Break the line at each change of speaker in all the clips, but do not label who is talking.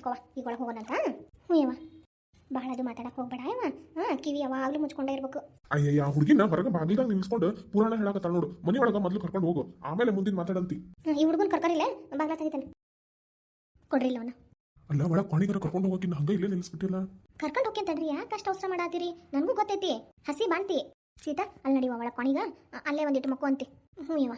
ನಿಂತ್ಕೋವ ಈಗ ಒಳಗೆ ಹೋಗೋಣಂತ ಹ್ಞೂ ಯವ್ವ. ಭಾಳ ಅದು ಮಾತಾಡಕ್ಕೆ ಹೋಗ್ಬೇಡ ಯವ್ವ. ಹಾಂ ಕಿವಿ ಯಾವಾಗಲೂ ಮುಚ್ಕೊಂಡೇ ಇರ್ಬೇಕು.
ಅಯ್ಯಯ್ಯ ಹುಡುಗಿನ ಹೊರಗೆ ಬಾಗಿಲ್ದಾಗ ನಿಲ್ಸ್ಕೊಂಡು ಪುರಾಣ ಹೇಳಕತ್ತಾಳ ನೋಡು. ಮನೆ ಒಳಗ ಮೊದ್ಲು ಕರ್ಕೊಂಡು ಹೋಗು. ಆಮೇಲೆ ಮುಂದಿನ ಮಾತಾಡಂತಿ.
ಈ ಹುಡುಗನ ಕರ್ಕರಿಲ್ಲ ಬಾಗಿಲ ತೆಗಿತಾನೆ. ಕೊಡ್ರಿ ಲೋನ
ಅಲ್ಲ ಒಳಗೆ ಕೊಣಿಗರ ಕರ್ಕೊಂಡು ಹೋಗಕ್ಕಿನ್ನ ಹಂಗ ಇಲ್ಲೇ ನಿಲ್ಸ್ಬಿಟ್ಟಿಲ್ಲ?
ಕರ್ಕೊಂಡು ಹೋಗ್ಕೆ ತಡ್ರಿ ಯಾಕೆ ಕಷ್ಟ ಅವಸರ ಮಾಡಾತೀರಿ? ನನಗೂ ಗೊತ್ತೈತಿ. ಹಸಿ ಬಾಂತಿ ಸೀತಾ ಅಲ್ಲಿ ನಡಿವ ಒಳ ಕೊಣಿಗ ಅಲ್ಲೇ ಒಂದಿಟ್ಟು ಮಕ್ಕು ಅಂತಿ. ಹ್ಞೂ ಯವ್ವ.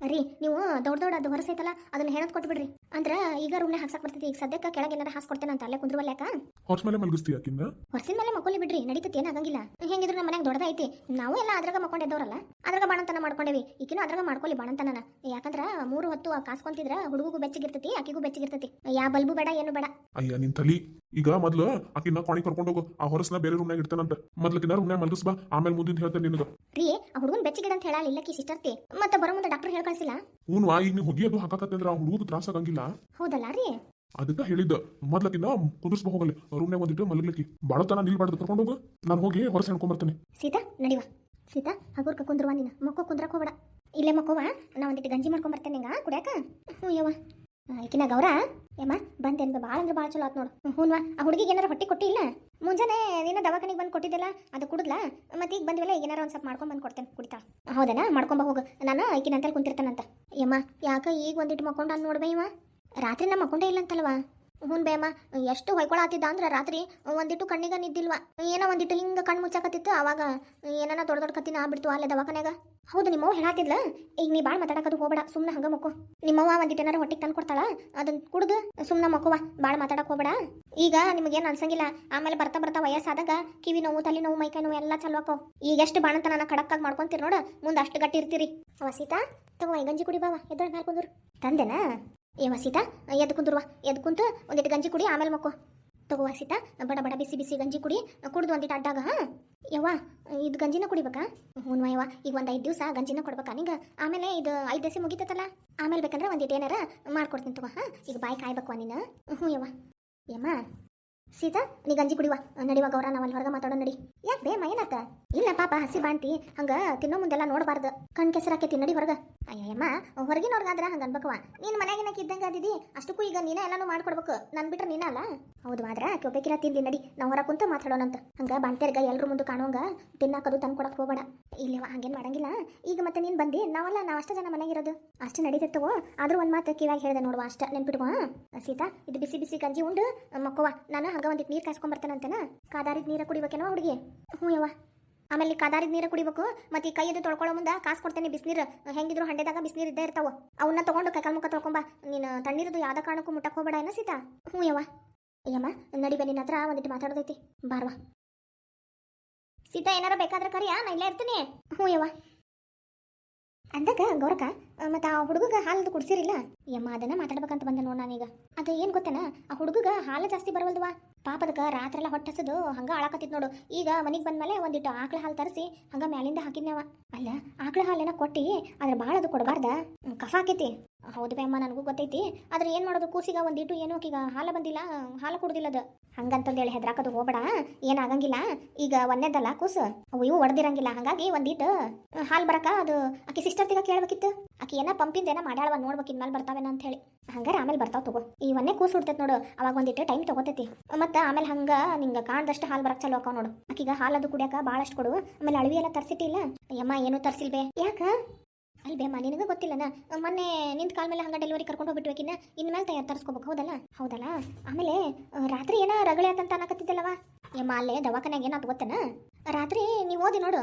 ರೀ ನೀವು ದೊಡ್ಡ ದೊಡ್ಡ ಅದು ಹೊರಸೈತಲ್ಲ ಅದನ್ನ ಹೇಳೋದು ಕೊಟ್ಬಿಡ್ರಿ. ಅಂದ್ರ ಈಗ ರೂಮ್ನೆ ಹಾಕ್ಸಕ್ ಬರ್ತೈತಿ ಈಗ ಸದ್ಯಕ್ಕೆ ಕೆಳಗೆ ಏನಾರ ಹಾಸ್ಕೊಡ್ತೇನೆ ಅಂತ ಅಲ್ಲೇ ಕುಂದ್ರವಲ್ಲ ಯಾಕ
ಹಾರ್ಸ್ ಮೇಲೆ ಮಲಗಿಸ್ತಿ ಆಕಿನ್ನ?
ಹೊರಸಿನ ಮೇಲೆ ಮಕ್ಕೊಲಿ ಬಿಡ್ರಿ ನಡೀತೈತಿ ಏನಾಗಂಗಿಲ್ಲ ಹೆಂಗಿದ್ರು ನಮ್ಮ ಮನ್ಯಾಗ ದೊಡ್ಡದೈತಿ ನಾವು ಎಲ್ಲ ಅದ್ರಾಗ ಮಕ್ಕೊಂಡಿದ್ದವ್ರಲ್ಲ ಅದ್ರಾಗ ಬಾಣಂತನ ಮಾಡ್ಕೊಂಡೇವಿ. ಈಕಿನೂ ಅದ್ರಾಗ ಮಾಡ್ಕೊಳ್ಳಿ ಬಾಣಂತನ ಯಾಕಂದ್ರ ಮೂರು ಹೊತ್ತು ಕಾಸ್ಕೊಂತಿದ್ರ ಹುಡುಗಗೂ ಬೆಚ್ಚಗಿರ್ತೈತಿ ಆಕಿಗೂ ಬೆಚ್ಚಗಿರ್ತೈತಿ. ಯಾ ಬಲ್ಬು ಬೇಡ ಏನು ಬೇಡ.
ಅಯ್ಯ ನಿನ್ ತಲಿ. ಈಗ ಮೊದ್ಲು ಅಕ್ಕಿನ ಕೋಣಿ ಕರ್ಕೊಂಡು ಹೋಗು. ಆ ಹೊರಸ್ನ ಬೇರೆ ರೂಮ್ನಾಗ ಇಡ್ತಾನಂತ. ಮೊದ್ಲಕಿನ್ನ ರೂಮ್ನಾಗ ಮಲಗಿಸ್ಬಾ. ಆಮೇಲೆ ಮುಂದಿನ ಹೇಳ್ತೇನೆ ನಿನಗ.
ರೀ ಆ ಹುಡುಗನ್ ಬೆಚ್ಚಗಿಡ ಅಂತ ಹೇಳಲ್ಲ ಇಲ್ಲಕ್ಕಿ ಸಿಸ್ಟರ್ತಿ ಮತ್ತೆ ಬರೋ ಮುಂದೆ ಡಾಕ್ಟರ್ ಹೇಳಿ ಕಳ್ಸಿಲ್ಲ?
ಹ್ಞೂ ಈಗ ನೀವು ಹೊಗಿ ಅದು ಹಾಕಕತ್ತಂದ್ರ ಆ ಹುಡುಗ ತ್ರಾಸ ಆಗಂಗಿಲ್ಲ.
ಹೌದಲ್ಲ ರೀ?
ಅದಕ್ಕ ಹೇಳಿದ್ದ. ಮೊದ್ಲಕಿನ್ನ ಕುದುರ್ಸ್ಬಾ ಹೋಗಲಿ ರೂಮ್ನಾಗ ಒಂದಿಟ್ಟು ಮಲಗ್ಲಿಕ್ಕೆ. ನೀಲ್ ನಿಲ್ಬಾರ್ದು ಕರ್ಕೊಂಡು ಹೋಗು. ನಾನು ಹೋಗಿ ಹೊರಸ್ ಬರ್ತೇನೆ
ಸೀತಾ ನಡಿವ. ಸೀತಾ ಹಗುರ್ಕ ಕುಂದ್ರುವ ನೀನು. ಮಕ್ಕೋ ಕುಂದ್ರಕ್ ಹೋಗ್ಬೇಡ. ಇಲ್ಲೇ ಮಕ್ಕೋವ ನಾ ಒಂದಿಟ್ಟು ಗಂಜಿ ಮಾಡ್ಕೊಂಡ್ ಬರ್ತೇನೆ ನಿಂಗ ಕುಡ್ಯಾಕ? ಹ್ಞೂ ಯವ್ವ. ಈಕಿನ ಗೌರ? ಯಮ್ಮ ಅಂದ್ರೆ ಭಾಳ ಅಂದ್ರೆ ಭಾಳ ಚಲೋ ಆತ್ ನೋಡು. ಹ್ಞೂನ್ವಾ ಆ ಹುಡುಗಿಗೆ ಏನಾರ ಹೊಟ್ಟಿ ಕೊಟ್ಟಿಲ್ಲ ಮುಂಜಾನೆ ನೀನು ದವಾಖಾನಿಗೆ ಬಂದು ಕೊಟ್ಟಿದ್ದಲ್ಲ, ಅದು ಕುಡಿದ್ಲಾ? ಮತ್ತೆ ಈಗ ಬಂದ್ವಲ್ಲ ಈಗ ಏನಾರ ಒಂದು ಸ್ವಲ್ಪ ಮಾಡ್ಕೊಂಡು ಬಂದು ಕೊಡ್ತೇನೆ, ಕುಡಿತಾ. ಹೌದನಾ? ಮಾಡ್ಕೊಂಬ ಹೋಗು. ನಾನು ಈಕಿನ ಅಂತಲ್ಲಿ ಕುಂತಿರ್ತಾನಂತ. ಯಮ್ಮ ಯಾಕ ಈಗ ಒಂದಿಟ್ಟು ಮಕ್ಕೊಂಡು ನೋಡ್ಬೇ ಇವ? ರಾತ್ರಿ ನಮ್ಮ ಮಕ್ಕೊಂಡೇ ಇಲ್ಲ ಅಂತಲ್ವಾ ಹ್ಞೂ ಬೇಮ್ಮ ಎಷ್ಟು ಹೊಯ್ಕೊಳತ್ತಿದ್ದ ಅಂದ್ರೆ ರಾತ್ರಿ ಒಂದಿಟ್ಟು ಕಣ್ಣಿಗೆ ನಿದ್ದಿಲ್ವಾ? ಏನೋ ಒಂದಿಟ್ಟು ಹಿಂಗೆ ಕಣ್ಣು ಮುಚ್ಚಾಕತ್ತಿತ್ತು, ಅವಾಗ ಏನಾನ ದೊಡ್ಡ ದೊಡ್ಡ ಕತ್ತಿನ ಆಗ್ಬಿಡ್ತು ಅಲ್ಲೇ ದವಾಖಾನ್ಯಾಗ. ಹೌದು ನಿಮ್ಮವ್ವ ಹೇಳಾತಿದ್ಲ ಈಗ ನೀ ಭಾಳ ಮಾತಾಡಕದು ಹೋಗ್ಬೇಡ ಸುಮ್ಮನೆ ಹಂಗ ಮಕ್ಕೋ. ನಿಮ್ಮವ್ವ ಒಂದಿಟ್ಟು ಏನಾರ ಹೊಟ್ಟಿಗೆ ತಂದು ಕೊಡ್ತಾಳ ಅದನ್ನ ಕುಡ್ದು ಸುಮ್ಮನೆ ಮಕ್ಕವ ಭಾಳ ಮಾತಾಡಕ್ ಹೋಗ್ಬೇಡ. ಈಗ ನಿಮಗೇನು ಅನ್ಸಂಗಿಲ್ಲ, ಆಮೇಲೆ ಬರ್ತಾ ಬರ್ತಾ ವಯಸ್ಸಾದಾಗ ಕಿವಿ ನೋವು, ತಲೆ ನೋವು ಮೈಕೈ ನೋವು ಎಲ್ಲ ಚಲೋ ಆಕೋ ಈಗ ಎಷ್ಟು ಬಾಣಂತನ ಖಡಕ್ಕಾಗಿ ಮಾಡ್ಕೊಂತೀರಿ ನೋಡು, ಮುಂದೆ ಅಷ್ಟು ಗಟ್ಟಿ ಇರ್ತೀರಿ. ಅವ ಸೀತಾ, ತಗೋ ಗಂಜಿ ಕುಡಿ ಬಾವ ಎದ್ದೊಳಗೆ ಕುಂದ್ರು. ತಂದೆನಾ? ಏವ ಸೀತಾ ಎದ್ದು ಕುಂದ್ರುವ ಎದ್ದು ಕುಂತು ಒಂದಿಟ್ಟು ಗಂಜಿ ಕುಡಿ, ಆಮೇಲೆ ಮಕ್ಕೋ. ತಗೋ ಸೀತಾ ಬಡ ಬಡ ಬಿಸಿ ಬಿಸಿ ಗಂಜಿ ಕುಡಿ, ಕುಡ್ದು ಒಂದಿಟ್ಟು ಅಡ್ಡಾಗ, ಹಾಂ? ಯವ್ವ, ಇದು ಗಂಜಿನ ಕುಡಿಬೇಕಾ? ಹ್ಞೂ ಯವ್ವ, ಈಗ ಒಂದು ಐದು ದಿವಸ ಗಂಜಿನ ಕೊಡ್ಬೇಕಾ ನಿಂಗೆ? ಆಮೇಲೆ ಇದು ಐದು ದಿವಸ ಮುಗಿತೈತಲ್ಲ? ಆಮೇಲೆ ಬೇಕಂದ್ರೆ ಒಂದಿಟ್ಟು ಏನಾರ ಮಾಡ್ಕೊಡ್ತೀನಿ ತಗೋ, ಹಾಂ? ಈಗ ಬಾಯಿ ಕಾಯ್ಬೇಕು ನೀನು. ಹ್ಞೂ ಯವ್ವ. ಯಮ್ಮ ಸೀತಾ, ನೀ ಗಂಜಿ ಕುಡಿವ ನಡಿವ ಗೌರ ನಾವಲ್ಲಿ ಹೊರಗೆ ಮಾತಾಡೋ ನಡಿ. ಯಾಕೆ ಬೇಮ ಏನಾತ ಇಲ್ಲ ಪಾಪ, ಹಸಿ ಬಾಂತಿ ಹಂಗ ತಿನ್ನೋ ಮುಂದೆಲ್ಲ ನೋಡಬಾರ್ದು. ಕಣ್ ಕೆಸರಾಕೈತಿ, ನಡಿ ಹೊರಗ. ಅಯ್ಯಮ್ಮ ಹೊರಗಿನವ್ರಿಗಾದ್ರ ಹಂಗ ಅನ್ಬೇಕವ ನೀನ್ ಮನ್ಯಾಗಿನಕ್ಕೆ ಇದ್ದಂಗೆ ಅದಿದಿ ಅಷ್ಟಕ್ಕೂ ಈಗ ನೀನೇ ಎಲ್ಲಾನು ಮಾಡ್ಕೊಡ್ಬೇಕು. ನನ್ ಬಿಟ್ರೆ ನೀನ ಅಲ್ಲ? ಹೌದು ಆದ್ರ ಕೆಬೇಕಿರ ತಿನ್ಲಿ, ನಡಿ. ನಾವು ಹೊರ ಕುಂತು ಮಾತಾಡೋಣಂತ ಹಂಗ ಬಾಣ್ತಿಯರ್ಗ ಎಲ್ರು ಮುಂದೆ ಕಾಣೋಂಗ ತಿನ್ನಾಕದು ತಂದು ಕೊಡಕ್ ಹೋಗಬೇಡ. ಇಲ್ಲವ ಹಂಗೇನ್ ಮಾಡಂಗಿಲ್ಲ. ಈಗ ಮತ್ತೆ ನೀನ್ ಬಂದಿ? ನಾವಲ್ಲ, ನಾವ್ ಅಷ್ಟ ಜನ ಮನೆಗಿರೋದು ಅಷ್ಟು ನಡೀತಿರ್ತವೋ ಆದ್ರೂ ಒಂದ್ ಮಾತು ಕಿವಾಗ ಹೇಳಿದೆ ನೋಡುವ, ಅಷ್ಟ ನೆನ್ಪಿಡುವ ಸೀತಾ, ಇದು ಬಿಸಿ ಬಿಸಿ ಗಂಜಿ ಉಂಡು ಮಕ್ಕವ ನಾನು ಹಂಗ ಒಂದಿಟ್ಟು ನೀರು ಕಾಯ್ಸ್ಕೊಂಬರ್ತೇನಂತೇನ ಕಾದಾರಿದ ನೀರ ಕುಡಿಬೇಕೇನೋ ಹುಡುಗಿ. ಹ್ಞೂ ಯವ್ವ. ಆಮೇಲೆ ಈ ಕಾದಾರಿದ ನೀರು ಕುಡಿಬೇಕು, ಮತ್ತೆ ಈ ಕೈ ಎದ್ದು ತೊಳ್ಕೊಳ್ಳೋ ಮುಂದೆ ಕಾಸು ಕೊಡ್ತೇನೆ ಬಿಸಿನೀರು. ಹೆಂಗಿದ್ರು ಹಂಡೆದಾಗ ಬಿಸಿನೀರು ಇದ್ದೇ ಇರ್ತಾವ. ಅವನ್ನ ತೊಗೊಂಡು ಕೈಕಾಲ್ ಮುಖ ತೊಳ್ಕೊಂಬ. ನೀನು ತಣ್ಣೀರದು ಯಾವ್ದ ಕಾರಣಕ್ಕೂ ಮುಟ್ಟಕ್ಕೆ ಹೋಗಬೇಡ ಏನೋ ಸೀತಾ? ಹ್ಞೂ ಯವ್ವ. ಅಯ್ಯಮ್ಮ ನಡಿಬೆ ನಿನ್ನ ಹತ್ರ ಒಂದಿಟ್ಟು ಮಾತಾಡೋದೈತಿ. ಬಾರ್ವಾ. ಸೀತಾ ಏನಾರ ಬೇಕಾದ್ರೆ ಕರಿಯಾ? ನಾ ಇಲ್ಲೇ ಇರ್ತೀನಿ. ಹ್ಞೂ ಯವ್ವ. ಅಂದಾಗ ಗೌರಕ ಮತ್ತೆ ಆ ಹುಡುಗಗ ಹಾಲದು ಕುಡ್ಸಿರಿಲ್ಲ? ಯಮ್ಮ, ಅದನ್ನ ಮಾತಾಡ್ಬೇಕಂತ ಬಂದೆ ನೋಡ್ ನಾನೀಗ. ಅದು ಏನ್ ಗೊತ್ತೇನ? ಆ ಹುಡುಗಗ ಹಾಲು ಜಾಸ್ತಿ ಬರವಲ್ದವಾ? ಪಾಪದಕ್ಕ ರಾತ್ರೆಲ್ಲ ಹೊಟ್ಟೆ ಹಸದು ಹಂಗ ನೋಡು. ಈಗ ಮನಿಗ್ ಬಂದ್ಮೇಲೆ ಒಂದಿಟ್ಟು ಆಕಳ ಹಾಲು ತರಿಸಿ ಹಂಗ ಮ್ಯಾಲಿಂದ ಹಾಕಿದ್ನವ ಅಲ್ಲ, ಆಕಳ ಹಾಲೇನ ಕೊಟ್ಟಿ ಅದ್ರ ಭಾಳ ಅದು ಕೊಡಬಾರ್ದ ಕಫ ಆಕೈತಿ. ಹೌದು ಅಮ್ಮ, ನನಗೂ ಗೊತ್ತೈತಿ. ಆದ್ರೆ ಏನು ಮಾಡೋದು? ಕೂಸಿಗ ಒಂದಿಟ್ಟು ಏನೋ ಈಗ ಹಾಲು ಬಂದಿಲ್ಲ, ಹಾಲು ಕುಡ್ದಿಲ್ಲ ಅದು. ಹಂಗಂತಂದೇಳಿ ಹೆದ್ರಾಕದು ಹೋಗ್ಬೇಡ. ಏನಾಗಂಗಿಲ್ಲ ಈಗ ಒಂದೇದಲ್ಲ ಕೂಸು? ಅವು ಇವು ಒಡೆದಿರಂಗಿಲ್ಲ. ಹಂಗಾಗಿ ಒಂದಿಟ್ಟು ಹಾಲು ಬರಕ ಅದು ಆಕಿ ಸಿಸ್ಟರ್ ತಿಗ ಕೇಳ್ಬೇಕಿತ್ತು. ಆಕಿ ಏನ ಪಂಪಿಂದ ಏನ ಮಾಡ್ಯಾಳವ ನೋಡ್ಬೇಕು ಇನ್ಮೇಲೆ ಬರ್ತಾವೇನ ಅಂತ ಹೇಳಿ ಹಂಗಾರೆ ಆಮೇಲೆ ಬರ್ತಾವ ತಗೋ. ಈ ಒಂದೇ ಕೂಸು ಹುಡ್ತೈತೆ ನೋಡು. ಅವಾಗ ಒಂದಿಟ್ಟು ಟೈಮ್ ತಗೋತೈತಿ. ಮತ್ತೆ ಆಮೇಲೆ ಹಂಗ ನಿಂಗ ಕಾಣ್ದಷ್ಟು ಹಾಲು ಬರಕ್ಕೆ ಚಲೋ ಅಕ್ಕ ನೋಡು. ಆಕಿಗ ಹಾಲು ಅದು ಕುಡಿಯಾಕ ಭಾಳಷ್ಟು ಕೊಡು. ಆಮೇಲೆ ಅಳವಿ ಎಲ್ಲ ತರ್ಸಿಟ್ಟಿಲ್ಲ. ಅಯ್ಯಮ್ಮ, ಏನೂ ತರ್ಸಿಲ್ವೇ? ಯಾಕ? ಅಲ್ಬೇ ಬೇಮ್ಮ, ನಿನಗೆ ಗೊತ್ತಿಲ್ಲನ? ಮೊನ್ನೆ ನಿಂತ ಕಾಲ ಮೇಲೆ ಹಂಗೆ ಡೆಲಿವರಿ ಕರ್ಕೊಂಡು ಹೋಗ್ಬಿಟ್ಬೇಕಿನ್ನ? ಇನ್ಮೇಲೆ ತಯಾರು ತರಿಸ್ಕೋಬೇಕು ಹೌದಲ್ಲ? ಹೌದಲ್ಲ? ಆಮೇಲೆ ರಾತ್ರಿ ಏನೋ ರಗಳೆ ಅಂತ ಅನ್ನಕತ್ತಿದ್ದಲ್ಲವ? ಯಮ್ಮ, ಅಲ್ಲೇ ದವಾಖಾನೆಗೆ ಏನಾಯ್ತು ಗೊತ್ತೇನ? ರಾತ್ರಿ ನೀವು ಓದಿ ನೋಡು.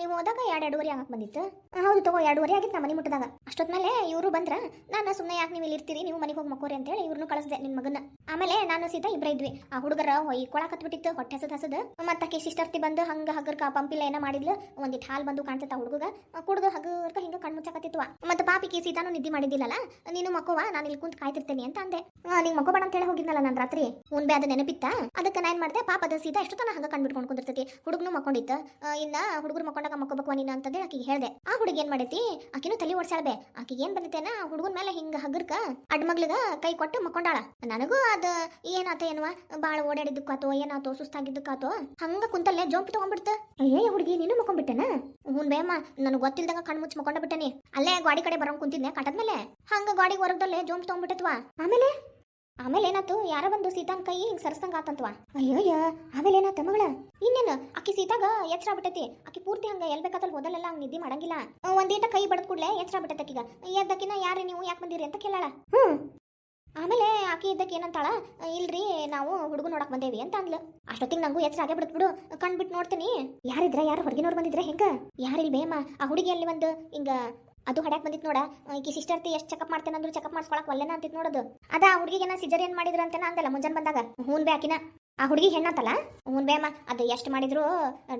ನೀವು ಓದಾಗ ಎರಡು ಎರಡೂವರೆ ಆಗಕ್ಕೆ ಬಂದಿತ್ತು. ಹೌದು ತಗೋ, ಎರಡೂವರೆ ಆಗಿತ್ತು ನಮ್ಮ ಮನೆ ಮುಟ್ಟದಾಗ ಅಷ್ಟೊತ್ಮೇಲೆ ಇವರು ಬಂದ್ರ, ನಾನು ಸುಮ್ಮನೆ ಯಾಕೆ ನೀವು ಇಲ್ಲಿ ಇರ್ತೀರಿ? ನೀವು ಮನೆಗೆ ಹೋಗಿ ಮಕ್ಕೋರಿ ಅಂತೇಳಿ ಇವ್ರನ್ನೂ ಕಳಿಸ್ದೆ ನಿನ್ನ ಮಗನ ಆಮೇಲೆ ನಾನು ಸೀತಾ ಇಬ್ಬರ ಇದ್ವಿ. ಆ ಹುಡುಗರ ಹೊಯ್ಕೊಳಕತ್ಬಿಟ್ಟಿತ್ತು ಹೊಟ್ಟೆ ಹಸದ್ ಹಸದ. ಮತ್ತೆ ಆಕಿ ಸಿಸ್ಟರ್ತಿ ಬಂದು ಹಂಗ ಹಗ್ಗರ್ಕ ಪಂಪಿಲ್ಲ ಏನ ಮಾಡಿದ್ಲು. ಒಂದಿಟ್ಟು ಹಾಲು ಬಂದು ಕಾಣ್ತಾ ಹುಡುಗ ಕುಡ್ದು ಹಗ್ಗರ್ಕ ಹಿಂಗ ಕಣ್ಣು ಮುಚ್ಚಾಕತ್ತಿತ್ವ. ಮತ್ತೆ ಪಾಪಿಗೆ ಸೀತಾನು ನಿದ್ದೆ ಮಾಡಿದ್ದಿಲ್ಲಲ್ಲ? ನೀನು ಮಕ್ಕವ, ನಾನು ಇಲ್ಲಿ ಕುಂತ್ ಕಾಯ್ತಿರ್ತೇನೆ ಅಂತ ಅಂದೆ. ನಿಂಗೆ ಮಕ್ಕೋಬೇಡ ಅಂತ ಹೇಳಿ ಹೋಗಿದ್ನಲ್ಲ ನಾನು ರಾತ್ರಿ? ಉನ್ಬೆ ಅದು ನೆನಪಿತ್ತ? ಅದಕ್ಕೆ ನಾನು ಮಾಡಿದೆ, ಪಾಪ ಅದು ಸೀತಾ ಎಷ್ಟು ತನ ಹಂಗ ಕಂಡ್ಬಿಟ್ಕೊಂಡು ಕುಂದಿರ್ತೈತಿ. ಹುಡುಗನು ಮಕ್ಕೊಂಡಿತ್ತ ಇನ್ನ ಹುಡುಗರು ಮಕ್ಕೊಂಡಾಗ ಮಕ್ಕೋಬೇಕು ನೀನು ಅಂತಂದ್ರೆ ಆಕಿಗೆ ಹೇಳ್ದೆ. ಆ ಹುಡುಗಿ ಏನ್ ಮಾಡೈತಿ? ಆಕಿನೂ ತಲೆ ಓಡ್ಸಾಳ್ಬೆ ಆಕಿಗೆ ಏನ್ ಬಂದೈತೇನ ಹುಡುಗನ ಮೇಲೆ ಹಿಂಗ ಹಗ್ಗರ್ಕ ಅಡ್ಮಗ್ಲಗ ಕೈ ಕೊಟ್ಟು ಮಕ್ಕೊಂಡಾಳ. ನನಗೂ ಅದ ಏನಾತ ಏನ್ವಾ ಬಾಳ ಓಡಾಡಿದ್ದಕ್ಕಾತೋ, ಏನಾತೋ, ಸುಸ್ತಾಗಿದ್ದಕ್ಕಾತೋ? ಹಂಗ ಕುಂತಲ್ಲೇ ಜೋಂಪಿ ತಗೊಂಡ್ಬಿಡ್ತ. ಅಯ್ಯೇ ಹುಡುಗಿ ನೀನು ಮಕ್ಕೊಂಡ್ಬಿಟ್ಟೆನ? ಹ್ಞೂ ಬೇಮ್ಮ ನನಗೆ ಗೊತ್ತಿಲ್ದಂಗ ಕಣ್ ಮುಚ್ಚಿ ಮಕ್ಕೊಂಡ ಬಿಟ್ಟನಿ. ಅಲ್ಲೇ ಗಾಡಿ ಕಡೆ ಬರೋಂಗ್ ಕುಂತಿದ್ನೆ ಕಟ್ಟದ್ಮೇಲೆ ಹಂಗ ಗಾಡಿಗೆ ಹೊರಗದಲ್ಲೇ ಜೋಂಪ್ ತಗೊಂಡ್ಬಿಟ್ಟತ್ವಾ? ಆಮೇಲೆ? ಆಮೇಲೆ ಏನಾತು ಯಾರ ಬಂದು ಸೀತಾನ್ ಕೈ ಹಿಂಗ್ ಸರ್ಸ್ದಂಗ ಆತಂತವ? ಅಯ್ಯೋಯ್ಯ, ಆಮೇಲೆ ಏನಾತ ಮಗಳ? ಇನ್ನೇನು? ಅಕ್ಕಿ ಸೀತಾಗ ಎಚ್ಚರ ಬಿಟ್ಟೈತಿ ಅಕ್ಕಿ ಪೂರ್ತಿ ಹಂಗ ಎಲ್ ಬೇಕಾದಲ್ಲಿ ಹಂಗ ನಿದ್ದಿ ಮಾಡಂಗಿಲ್ಲ. ಒಂದೇಟ ಕೈ ಬಡದ್ ಕೂಡ್ಲೆ ಎಚ್ಚರ ಬಿಟ್ಟೈತಿ ಈಗ ಎದ್ದಕ್ಕಿನ ಯಾರೇ ನೀವು? ಯಾಕೆ ಬಂದಿರಿ ಅಂತ ಕೇಳಾಳ. ಹ್ಮ್. ಆಮೇಲೆ ಆಕಿ ಇದ್ದಕ್ಕೆ ಏನಂತಾಳ? ಇಲ್ರಿ, ನಾವು ಹುಡುಗ ನೋಡಕ್ ಬಂದೇವಿ ಅಂತ ಅಂದ್ಲು. ಅಷ್ಟೊತ್ತಿಗೆ ನಂಗೂ ಎಚ್ಚರ ಆಗೇ ಬಿಡು. ಕಂಡ್ಬಿಟ್ಟು ನೋಡ್ತೀನಿ. ಯಾರಿದ್ರ, ಯಾರು ಹೊರಗಿನವ್ರು ಬಂದಿದ್ರೆ ಹೆಂಗ? ಯಾರಿಲ್ ಬೇಮ ಆ ಹುಡುಗಿ ಅಲ್ಲಿ ಒಂದು ಹಿಂಗ ಅದು ಹಡ್ಯಾಕ್ ಬಂದಿತ್ತು ನೋಡ. ಈಕಿ ಸಿಸ್ಟರ್ತಿ ಎಷ್ಟು ಚೆಕಪ್ ಮಾಡ್ತೇನೆ ಅಂದ್ರು ಚೆಕಪ್ ಮಾಡ್ಸ್ಕೊಳಕ್ ಒಲ್ಲೆನ ಅಂತಿತ್ತು ನೋಡೋದು. ಅದ ಹುಡುಗಿಗೆ ಸಿಜರ್ ಸಿಜರಿಯನ್ ಮಾಡಿದ್ರ ಅಂತೇನ ಅಂದಲ್ಲ ಮುಂಜಾನೆ ಬಂದಾಗ? ಹೂನ್ ಬೇ ಆಕಿನ. ಆ ಹುಡುಗಿ ಹೆಣ್ಣತ್ತಲ್ಲ? ಹ್ಞೂ ಬೇಮ, ಅದು ಎಷ್ಟು ಮಾಡಿದ್ರು,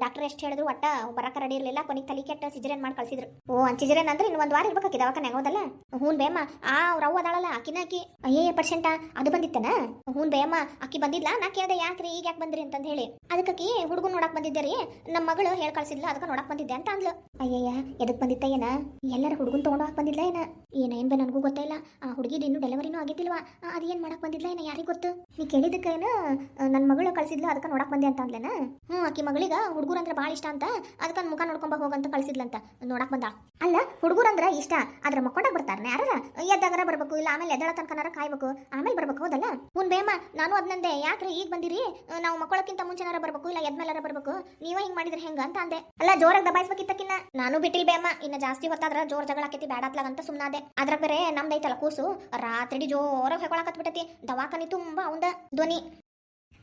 ಡಾಕ್ಟರ್ ಎಷ್ಟು ಹೇಳಿದ್ರು, ಒಟ್ಟ ಬರಕ ರೆಡಿ ಇರಲಿಲ್ಲ, ಕೊನೆಗೆ ತಲೆ ಕೆಟ್ಟ ಸಿಜರೇನ್ ಮಾಡಿ ಕಳ್ಸಿದ್ರು. ಓ ಅನ್ ಸಿಜರೇನ್ ಅಂದ್ರೆ ಇನ್ನು ಒಂದು ವಾರ ಇರ್ಬೇಕಾಕಿ ದವಾಖಾನೆ ಆಗೋದಲ್ಲ ಹೂನ್ ಬೇಮ, ಆ ರವ್ ಅದಾಳಲ್ಲ, ಆಕಿನ ಆಕಿ. ಏ ಪರ್ಸೆಂಟ, ಅದು ಬಂದಿತ್ತನ? ಹೂನ್ ಬೇಮ, ಆಕಿ ಬಂದಿಲ್ಲ ನಾ ಕೇಳ್ದೆ, ಯಾಕ್ರಿ, ಈಗ ಯಾಕೆ ಬಂದ್ರಿ ಅಂತಂದು ಹೇಳಿ. ಅದಕ್ಕಾಕಿ ಹುಡುಗ ನೋಡಕ್ ಬಂದಿದ್ದೆ ರೀ ನಮ್ಮ ಮಗಳು ಹೇಳಿ ಕಳ್ಸಿದ್ಲ, ಅದಕ್ಕೆ ನೋಡಕ್ ಬಂದಿದ್ದೆ ಅಂತ ಅಂದ್ಲು. ಅಯ್ಯಯ್ಯ, ಎದಕ್ ಬಂದಿತ್ತ ಏನ? ಎಲ್ಲರ ಹುಡುಗನ್ ತಗೊಂಡು ಹೋಗಕ್ ಬಂದಿದ್ಲ ಏನ? ಏನ ಏನ್ ಬೇ ನನಗೂ ಗೊತ್ತಿಲ್ಲ ಆ ಹುಡುಗಿದ ಇನ್ನೂ ಡೆಲಿವರಿನೂ ಆಗಿದ್ದಿಲ್ವಾ? ಅದೇನ್ ಮಾಡಕ್ ಬಂದಿದ್ಲ ಏನ, ಯಾರಿಗ್ ಗೊತ್ತು? ನೀ ಕೇಳಿದಕ್ಕೇನು ನನ್ನ ಮಗಳು ಕಳ್ಸಿದ್ಲು, ಅದಕ್ಕೆ ನೋಡಕ್ ಬಂದೆ ಅಂತ ಅಂದ್ಲೇನ? ಹ್ಞೂ ಆಕಿ ಮಗಳಿಗ ಹುಡುಗರು ಅಂದ್ರೆ ಭಾಳ ಇಷ್ಟ ಅಂತ, ಅದಕ್ಕೆ ಮುಖ ನೋಡ್ಕೊಂಬ ಹೋಗಂತ ಕಳಿಸಿದ್ಲಂತ, ನೋಡಕ್ ಬಂದ. ಅಲ್ಲ, ಹುಡುಗರು ಅಂದ್ರೆ ಇಷ್ಟ, ಆದ್ರ ಮಕ್ಕೊಂಡಾಗ ಬರ್ತಾರೆ ಯಾರ ಎದ್ದಾಗರ ಬರ್ಬೇಕು, ಇಲ್ಲ ಆಮೇಲೆ ಎದ್ದಳ ತನಕನಾರ ಕಾಯ್ಬೇಕು, ಆಮೇಲೆ ಬರ್ಬೇಕು ಹೌದಲ್ಲ? ಹುನ್ ಬೇಮ ನಾನು ಅದ್ನಂದೆ ಯಾಕ್ರಿ ಈಗ ಬಂದಿರಿ? ನಾವು ಮಕ್ಕಳಕ್ಕಿಂತ ಮುಂಚೆನಾರ ಬರ್ಬೇಕು, ಇಲ್ಲ ಎದ್ಮೇಲಾರ ಬರ್ಬೇಕು, ನೀವೇ ಹಿಂಗ್ ಮಾಡಿದ್ರೆ ಹೆಂಗ ಅಂತ ಅಂದೆ. ಅಲ್ಲ, ಜೋರಾಗಿ ದಬಾಯಿಸ್ಬೇಕಿತ್ತಕ್ಕಿನ್ನ? ನಾನು ಬಿಟ್ಟಿಲ್ ಬೇಮ ಇನ್ನ ಜಾಸ್ತಿ ಹೊತ್ತಾದ್ರ ಜೋರ್ ಜಗಳ ಆಕೈತಿ ಬ್ಯಾಡತ್ಲಾಗ ಅಂತ ಸುಮ್ನಾದೆ ಅದ್ರ ಬೇರೆ ನಮ್ದೈತಲ್ಲ ಕೂಸು ರಾತ್ರಿ ಜೋರಾಗಿ ಹೆಕೊಳಕತ್ ಬಿಟ್ಟೈತಿ ದವಾಖಾನಿ ತುಂಬಾ ಅವಂದ ಧ್ವನಿ.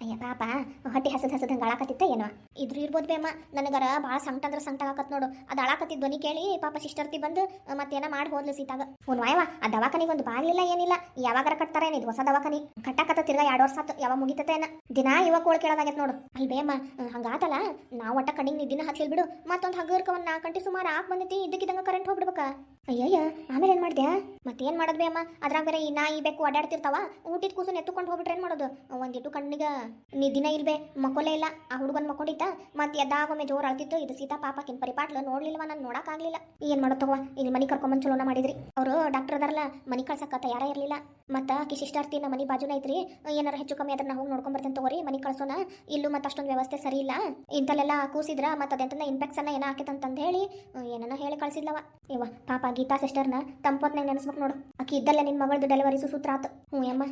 ಅಯ್ಯ ಪಾಪ, ಹೊಟ್ಟೆ ಹಸದ್ ಹಸದ್ ಹಂಗೆ ಅಳಾಕತ್ತಿತ್ತ ಏನೋ. ಇದ್ರ ಇರ್ಬೋದು ಬೇಮ್ಮ, ನನಗರ ಭಾಳ ಸಂಕಟ ಅಂದ್ರೆ ಸಂಕಟ ಆಗತ್ ನೋಡು. ಅದು ಅಳಾಕತ್ತಿದ್ ಧ್ವನಿ ಕೇಳಿ ಪಾಪ ಸಿಸ್ಟರ್ತಿ ಬಂದು ಮತ್ತೇನ ಮಾಡಿ ಹೋದ್ಲು ಸೀತಾಗ. ಹ್ಞೂ ವಾಯವ ಆ ದವಾಖಾನಿಗೆ ಒಂದು ಬಾಗಿಲಿಲ್ಲ ಏನಿಲ್ಲ. ಯಾವಾಗಾರ ಕಟ್ತಾರ ಏನಿದ್ ಹೊಸ ದವಾಖಾನಿ? ಕಟ್ಟಾಕತ್ತ ತಿರ್ಗಾ ಎರಡು ವರ್ಷ ಆತು, ಯಾವಾಗ ಮುಗಿತತೆ ಏನ? ದಿನಾ ಇವಾಗ ಕೋಳ್ ಕೇಳೋದಾಗೈತೆ ನೋಡು. ಅಲ್ಲಿ ಬೇಮ್ಮ ಹಂಗಾತಲ್ಲ ನಾವು ಒಟ್ಟ ಕಣ್ಣಿಗೆ ನಿದ್ದಿನ ಹತ್ಲಿ ಬಿಡು ಮತ್ತೊಂದು ಹಗರ್ಕ ಒಂದು ನಾಲ್ಕು ಗಂಟೆ ಸುಮಾರು ಹಾಕ್ ಬಂದೈತಿ, ಇದ್ದಕ್ಕಿದ್ದಂಗ ಕರೆಂಟ್ ಹೋಗ್ಬಿಡ್ಬೇಕ. ಅಯ್ಯಯ್ಯ, ಆಮೇಲೆ ಏನ್ ಮಾಡ್ದ್ಯಾ? ಮತ್ತೇನ್ ಮಾಡೋದ್ ಬೇಮ ಅದ್ರಾಗ ಬೇರೆ ಈ ನಾಯಿ ಬೆಕ್ಕು ಅಡ್ಡಾಡ್ತಿರ್ತಾವ ಊಟಿದ ಕೂಸು ಎತ್ತುಕೊಂಡು ಹೋಗ್ಬಿಟ್ರೆ ಏನ್ ಮಾಡೋದು? ಒಂದಿಟ್ಟು ಕಣ್ಣಿಗ ನಿದ್ದಿನ ಇಲ್ಬೆ, ಮಕ್ಕೊಲೆ ಇಲ್ಲ. ಆ ಹುಡುಗನ್ ಮಕ್ಕೊಂಡಿತ್ತ ಮತ್ತೆ ಎದ್ದಾಗೊಮ್ಮೆ ಜೋರ್ ಅಳ್ತಿತ್ತು. ಇದು ಸೀತಾ ಪಾಪ ಪರಿಪಾಟ್ಲು ನೋಡ್ಲಿಲ್ವ, ನಾನು ನೋಡಕ್ ಆಗ್ಲಿಲ್ಲ ಏನ್ ಮಾಡೋದ್ ತಗೋ, ಇಲ್ಲಿ ಮನಿ ಕರ್ಕೊಂಬಂದ್ ಚಲೋನ ಮಾಡಿದ್ರಿ. ಅವರು ಡಾಕ್ಟರ್ ಅದಾರಲ್ಲ, ಮನಿ ಕಳ್ಸಕ್ಕ ತಯಾರ ಇರ್ಲಿಲ್ಲ. ಮತ್ತ ಆಕಿ ಶಿಷ್ಟಾರ್ಥಿ ನಮ್ಮ ಮನಿ ಬಾಜುನ ಐತ್ರಿ. ಏನಾರ ಹೆಚ್ಚು ಕಮ್ಮಿ ಅದ್ರ ನಾ ಹೋಗಿ ನೋಡ್ಕೊಂಡ್ ಬರ್ತೇನೆ ತಗೋರಿ, ಮನಿ ಕಳ್ಸೋಣ ಇಲ್ಲೂ ಮತ್ತೆ ಅಷ್ಟೊಂದು ವ್ಯವಸ್ಥೆ ಸರಿ ಇಲ್ಲ. ಇಂತಲ್ಲೆಲ್ಲ ಕೂಸಿದ್ರ ಮತ್ತೆ ಅದೆಂತನ ಇನ್ಫೆಕ್ಷನ್ ಏನೋ ಆಕೈತಂತಂದ್ ಹೇಳಿ ಏನನ ಹೇಳಿ ಕಳ್ಸಿದ್ಲವ. ಇವ ಪಾಪ ಗೀತಾ ಸಿಸ್ಟರ್ನ ತಂಪತ್ನಾಗ ನೆನೆಸ್ಬೇಕು ನೋಡು. ಆಕಿ ಇದ್ದಲ್ಲೇ ನಿನ್ನ ಮಗಳದು ಡೆಲಿವರಿ ಸುಸೂತ್ರ ಆತು. ಹ್ಞೂ ಅಮ್ಮ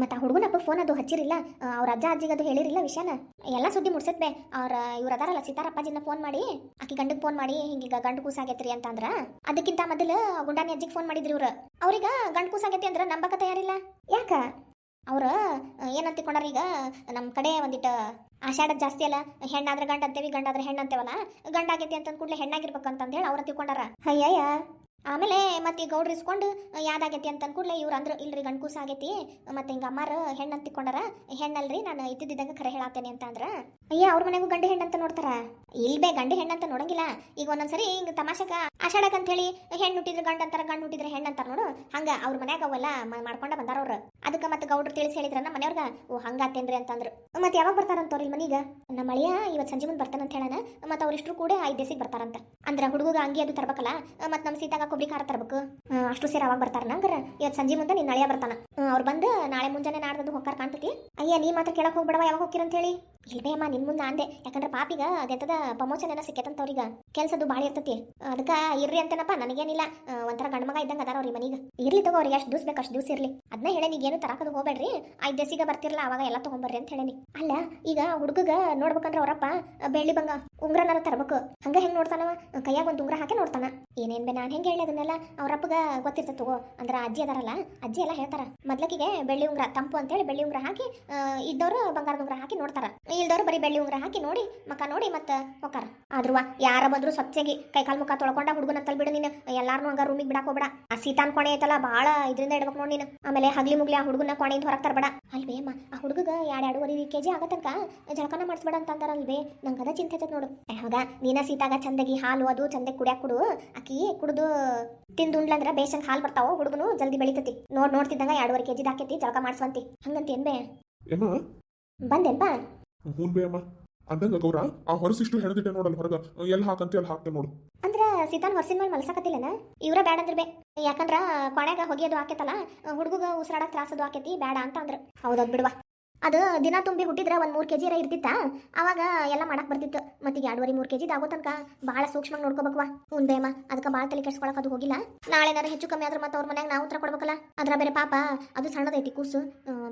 ಮತ್ತೆ ಆ ಹುಡುಗನಪ್ಪ ಫೋನ್ ಅದು ಹಚ್ಚಿರಿಲ್ಲ ಅವ್ರ ಅಜ್ಜ ಅಜ್ಜಿಗೆ ಅದು ಹೇಳಿರಿಲ್ಲ ವಿಷಯನ. ಎಲ್ಲ ಸುದ್ದಿ ಮುಡ್ಸತ್ಬೆ ಅವ್ರ ಇವ್ರ ಅದಾರಲ್ಲ ಸೀತಾರಪ್ಪಾಜಿನ ಫೋನ್ ಮಾಡಿ, ಆಕಿ ಗಂಡಕ್ಕೆ ಫೋನ್ ಮಾಡಿ ಹಿಂಗೀಗ ಗಂಡು ಕೂಸಾಗೈತ್ರಿ ಅಂತ ಅಂದ್ರ ಅದಕ್ಕಿಂತ ಮೊದಲು ಗುಂಡಾನಿ ಅಜ್ಜಿಗೆ ಫೋನ್ ಮಾಡಿದ್ರಿ ಇವ್ರು. ಅವ್ರಿಗೆ ಗಂಡು ಕೂಸಾಗೈತಿ ಅಂದ್ರೆ ನಂಬಕ ತಯಾರಿಲ್ಲ ಯಾಕ? ಅವ್ರ ಏನಂತಿಕೊಂಡಾರ ಈಗ ನಮ್ಮ ಕಡೆ ಒಂದಿಟ್ಟು ಆಷಾಢದ ಜಾಸ್ತಿ ಅಲ್ಲ, ಹೆಣ್ಣಾದ್ರೆ ಗಂಡ ಅಂತೇವಿ, ಗಂಡಾದ್ರೆ ಹೆಣ್ಣು ಅಂತೇವಲ್ಲ ಗಂಡಾಗೈತಿ ಅಂತಂದ್ ಕೂಡಲೇ ಹೆಣ್ಣಾಗಿರ್ಬೇಕು ಅಂತ ಹೇಳಿ ಅವ್ರ ತಿಳ್ಕೊಂಡಾರ ಅಯ್ಯಯ್ಯ. ಆಮೇಲೆ ಮತ್ತೆ ಈ ಗೌಡ್ರು ಇಸ್ಕೊಂಡು ಯಾವ್ದಾಗೈತಿ ಅಂತ ಅಂದ್ಕೂಡ್ಲೆ ಇವ್ರು ಅಂದ್ರೆ, ಇಲ್ರಿ ಗಂಡು ಕೂಸ ಆಗೈತಿ, ಮತ್ತೆ ಹಿಂಗ ಅಮ್ಮಾರ ಹೆಣ್ಣು ತಿಕೊಂಡಾರ ಹೆಣ್ಣಲ್ರಿ, ನಾನು ಇದ್ದಿದ್ದಂಗೆ ಖರೆ ಹೇಳಾತೇನೆ ಅಂತ ಅಂದ್ರ ಅಯ್ಯ, ಅವ್ರ ಮನೆಗೂ ಗಂಡು ಹೆಣ್ಣಂತ ನೋಡ್ತಾರ? ಇಲ್ಬೇ ಗಂಡು ಹೆಣ್ಣಂತ ನೋಡಂಗಿಲ್ಲ. ಈಗ ಒಂದೊಂದ್ಸರಿ ಹಿಂಗ ತಮಾಷಕ ಆಷಾಢಕ್ ಅಂತ ಹೇಳಿ ಹೆಣ್ಣು ಹುಟ್ಟಿದ್ರೆ ಗಂಡ ಅಂತಾರ, ಗಂಡು ಹುಟ್ಟಿದ್ರೆ ಹೆಣ್ಣು ಅಂತಾರ ನೋಡು. ಹಂಗ ಅವ್ರ ಮನ್ಯಾಗ ಅವೆಲ್ಲ ಮಾಡ್ಕೊಂಡ ಬಂದಾರ ಅವ್ರು. ಅದಕ್ಕೆ ಮತ್ತೆ ಗೌಡ್ರು ತಿಳಿಸಿ ಹೇಳಿದ್ರ ನಮ್ಮ ಮನೆಯವ್ರಗ, ಓ ಹಂಗಾತೇನ್ರಿ ಅಂತಂದ್ರು. ಮತ್ತೆ ಯಾವಾಗ ಬರ್ತಾರಂತವ್ರಿ ಮನೀಗ? ನಮ್ಮ ಅಳಿಯ ಇವತ್ತು ಸಂಜೆ ಮುಂದೆ ಬರ್ತಾನಂತ ಹೇಳನ ಮತ್ತೆ ಅವ್ರಿಷ್ಟು ಕೂಡ ಐದು ದಿವಸಿಗೆ ಬರ್ತಾರಂತ. ಅಂದ್ರ ಹುಡುಗ ಅಂಗಿ ಅದು ತರ್ಬೇಕಲ್ಲ, ಮತ್ತೆ ನಮ್ಮ ಸೀತಾಗ ಕೊಬ್ಬರಿ ಖಾರ ತರ್ಬೇಕು. ಅಷ್ಟು ಸೇರಿ ಅವಾಗ ಬರ್ತಾರ ನಂಗರ. ಇವತ್ತು ಸಂಜೆ ಮುಂದೆ ನಿನ್ನ ಅಳಿಯ ಬರ್ತಾನ. ಅವ್ರು ಬಂದು ನಾಳೆ ಮುಂಜಾನೆ ನಾಡ್ದು ಹೊಕ್ಕಾರ ಕಾಣ್ತೈತಿ. ಅಯ್ಯ, ನೀ ಮಾತ್ರ ಕೇಳಕ್ ಹೋಗ್ಬೇಡವ, ಯಾವಾಗ ಹೋಗಿರಂತ ಹೇಳಿ? ಇಲ್ವೇ ಅಮ್ಮ ನಿನ್ ಮುಂದ ಅಂದೆ ಯಾಕಂದ್ರೆ ಪಾಪಿಗ ಅದೆಂತದ ಪ್ರಮೋಷನ್ ಏನೋ ಸಿಕ್ಕೇತಂತ ಅವ್ರಿಗೆ ಕೆಲ್ಸದ್ದು ಭಾಳ ಇರ್ತತಿ. ಅದಕ್ಕ ಇರ್ರಿ ಅಂತೇನಪ್ಪ, ನನಗೇನಿಲ್ಲ. ಒಂಥರ ಗಂಡ ಮಗ ಇದ್ದಂಗ ಅದಾರ ಅವ್ರಿ ಮನೀಗ. ಇರ್ಲಿ ತಗೋ ಅವ್ರಿಗೆ ಎಷ್ಟು ದಿವ್ಸ ಬೇಕು ಅಷ್ಟು ದಿವ್ಸ ಇರ್ಲಿ. ಅದನ್ನ ಹೇಳಿ ಏನು ತರಕದು ಹೋಗ್ಬೇಡ್ರಿ. ಐದು ದಿವಸಿಗೆ ಬರ್ತಿರಲ್ಲ ಅವಾಗ ಎಲ್ಲ ತಗೊಂಬರ್ರಿ ಅಂತ ಹೇಳೇನಿ. ಅಲ್ಲ, ಈಗ ಹುಡುಗಗ ನೋಡ್ಬೇಕಂದ್ರ ಅವರಪ್ಪ ಬೆಳ್ಳಿ ಬಂಗ, ಉಂಗ್ರನಾರ ತರಬೇಕು. ಹಂಗ ಹೆಂಗ್ ನೋಡ್ತಾನವ? ಕೈಯಾಗ ಒಂದು ಉಂಗ್ರ ಹಾಕಿ ನೋಡ್ತಾನ. ಏನೇನ್ ಬೇ, ನಾನು ಹೆಂಗೆ ಹೇಳಿ ಅದನ್ನೆಲ್ಲ ಅವರಪ್ಪಗ ಗೊತ್ತಿರ್ತದೆ ತಗೋ. ಅಂದ್ರ ಅಜ್ಜಿ ಅದಾರಲ್ಲ, ಅಜ್ಜಿ ಎಲ್ಲ ಹೇಳ್ತಾರ. ಮೊದ್ಲಕಿಗೆ ಬೆಳ್ಳಿ ಉಂಗ್ರ, ತಂಪು ಅಂತ ಹೇಳಿ ಬೆಳ್ಳಿ ಉಂಗ್ರ ಹಾಕಿ ಇದ್ದವರು ಬಂಗಾರದ ಉಂಗ್ರ ಹಾಕಿ ನೋಡ್ತಾರ. ಇಲ್ದವ್ರು ಬರೀ ಬೆಳ್ಳಿ ಉಂಗ್ರ ಹಾಕಿ ನೋಡಿ ಮಕ ನೋಡಿ ಮತ್ತೆ ಹೋಕಾರ. ಆದ್ರವ ಯಾರ ಬಂದ್ರು ಸ್ವಚ್ಛಗಿ ಕೈ ಕಾಲ್ ಮುಖ ತೊಳ್ಕೊಂಡ ಹುಡುಗನ ತಲ್ ಬಿಡು ನೀನು. ಎಲ್ಲಾರನು ಹಂಗ ರೂಮಿಗೆ ಬಿಡಾಕ್ ಹೋಗ್ಬೇಡ. ಆ ಸೀತಾನ್ ಕೊಣೆ ಐತಲ್ಲ ಭಾಳ ಇದರಿಂದ ಇಡ್ಬೇಕು ನೋಡಿ ನೀನು. ಆಮೇಲೆ ಹಗ್ಲಿ ಮುಗ್ಲಿ ಆ ಹುಡುಗನ ಕೊಣೆಯಿಂದ ಹೊರಗೆ ತರಬೇಡ. ಅಲ್ವೇ ಅಮ್ಮ ಆ ಹುಡುಗಗ ಎರಡು ಎರಡೂವರೆ ಕೆ ಜಿ ಆಗತನಕ ಜಳಕನ ಮಾಡಿಸ್ಬೇಡ ಅಂತ ಅಂದಾರಲ್ವೇ ನಂಗೆ ಅದ ಚಿಂತೆ ಐತೈತ್ ನೋಡು. ಹೌದಾ ನೀನ ಸೀತಾಗ ಚಂದಗಿ ಹಾಲು ಅದು ಚಂದಗಿ ಕುಡಿಯಾಕ ಕೊಡು. ಅಕ್ಕಿ ಕುಡಿದು ತಿಂದು ಉಂಡ್ಲಂದ್ರ ಬೇಸಂಗ್ ಹಾಲು ಬರ್ತಾವ ಹುಡುಗನು ಜಲ್ದಿ ಬೆಳಿತತಿ. ನೋಡ್ ನೋಡ್ತಿದ್ದಂಗ ಎರಡುವರೆ ಕೆ ಜಿ ಹಾಕೈತಿ ಜಳಕ ಮಾಡಿಸ್ವಂತಿ. ಹಂಗಂತ ಏನ್? ಬೇ ಬಂದೇನ್ಪಾ?
ಹೂನ್ ಬೇ ಅಮ್ಮ. ಅಂದಂಗ ಗೌರ, ಆ ಹೊರಸಿಷ್ಟು ಹೆಣದಿಟ್ಟೆ ನೋಡಲ್ಲ ಹೊರಗ. ಎಲ್ಲ ಹಾಕಂತ ಎಲ್ಲಿ ಹಾಕ್ತೆ ನೋಡು.
ಅಂದ್ರ ಸೀತಾನ್ ಹೊರಸಿನ ಮೇಲೆ ಮಲ್ಸಕತ್ತಿಲ್ಲನ ಇವ್ರ ಬ್ಯಾಡ ಅಂದ್ರೆ ಬೇ. ಯಾಕಂದ್ರ ಕೊನೆಗ ಹೊಗೆಯೋದು ಆಕೈತಲ್ಲ ಹುಡುಗಗ ಉಸಿರಾಡಕ್ ತ್ರಾಸದು ಆಕೈತಿ, ಬ್ಯಾಡ ಅಂತ ಅಂದ್ರ. ಹೌದದ್ ಬಿಡುವ. ಅದು ದಿನ ತುಂಬಿ ಹುಟ್ಟಿದ್ರ ಒಂದು ಮೂರು ಕೆಜಿ ಇರ್ತಿತ್ತ? ಅವಾಗ ಎಲ್ಲ ಮಾಡಕ್ ಬರ್ತಿತ್ತು. ಮತ್ತೆ ಎರಡುವರಿ ಮೂರು ಕೆ ಜಿದು ಆಗೋ ತನಕ ಭಾಳ ಸೂಕ್ಷ್ಮ ನೋಡ್ಕೋಬೇಕು ಹ್ಞೂ ಬೇಮ ಅದಕ್ಕೆ ಭಾಳ ತಲೆ ಕೆಡ್ಸ್ಕೊಳಕ್ ಅದು ಹೋಗಿಲ್ಲ. ನಾಳೆ ಏನಾದ್ರು ಹೆಚ್ಚು ಕಮ್ಮಿ ಆದ್ರೆ ಮತ್ತೆ ಅವ್ರ ಮನ್ಯಾಗ ನಾವು ಉತ್ತರ ಕೊಡ್ಬೇಕಲ್ಲ? ಅದ್ರ ಬೇರೆ ಪಾಪ, ಅದು ಸಣ್ಣದೈತಿ ಕೂಸು.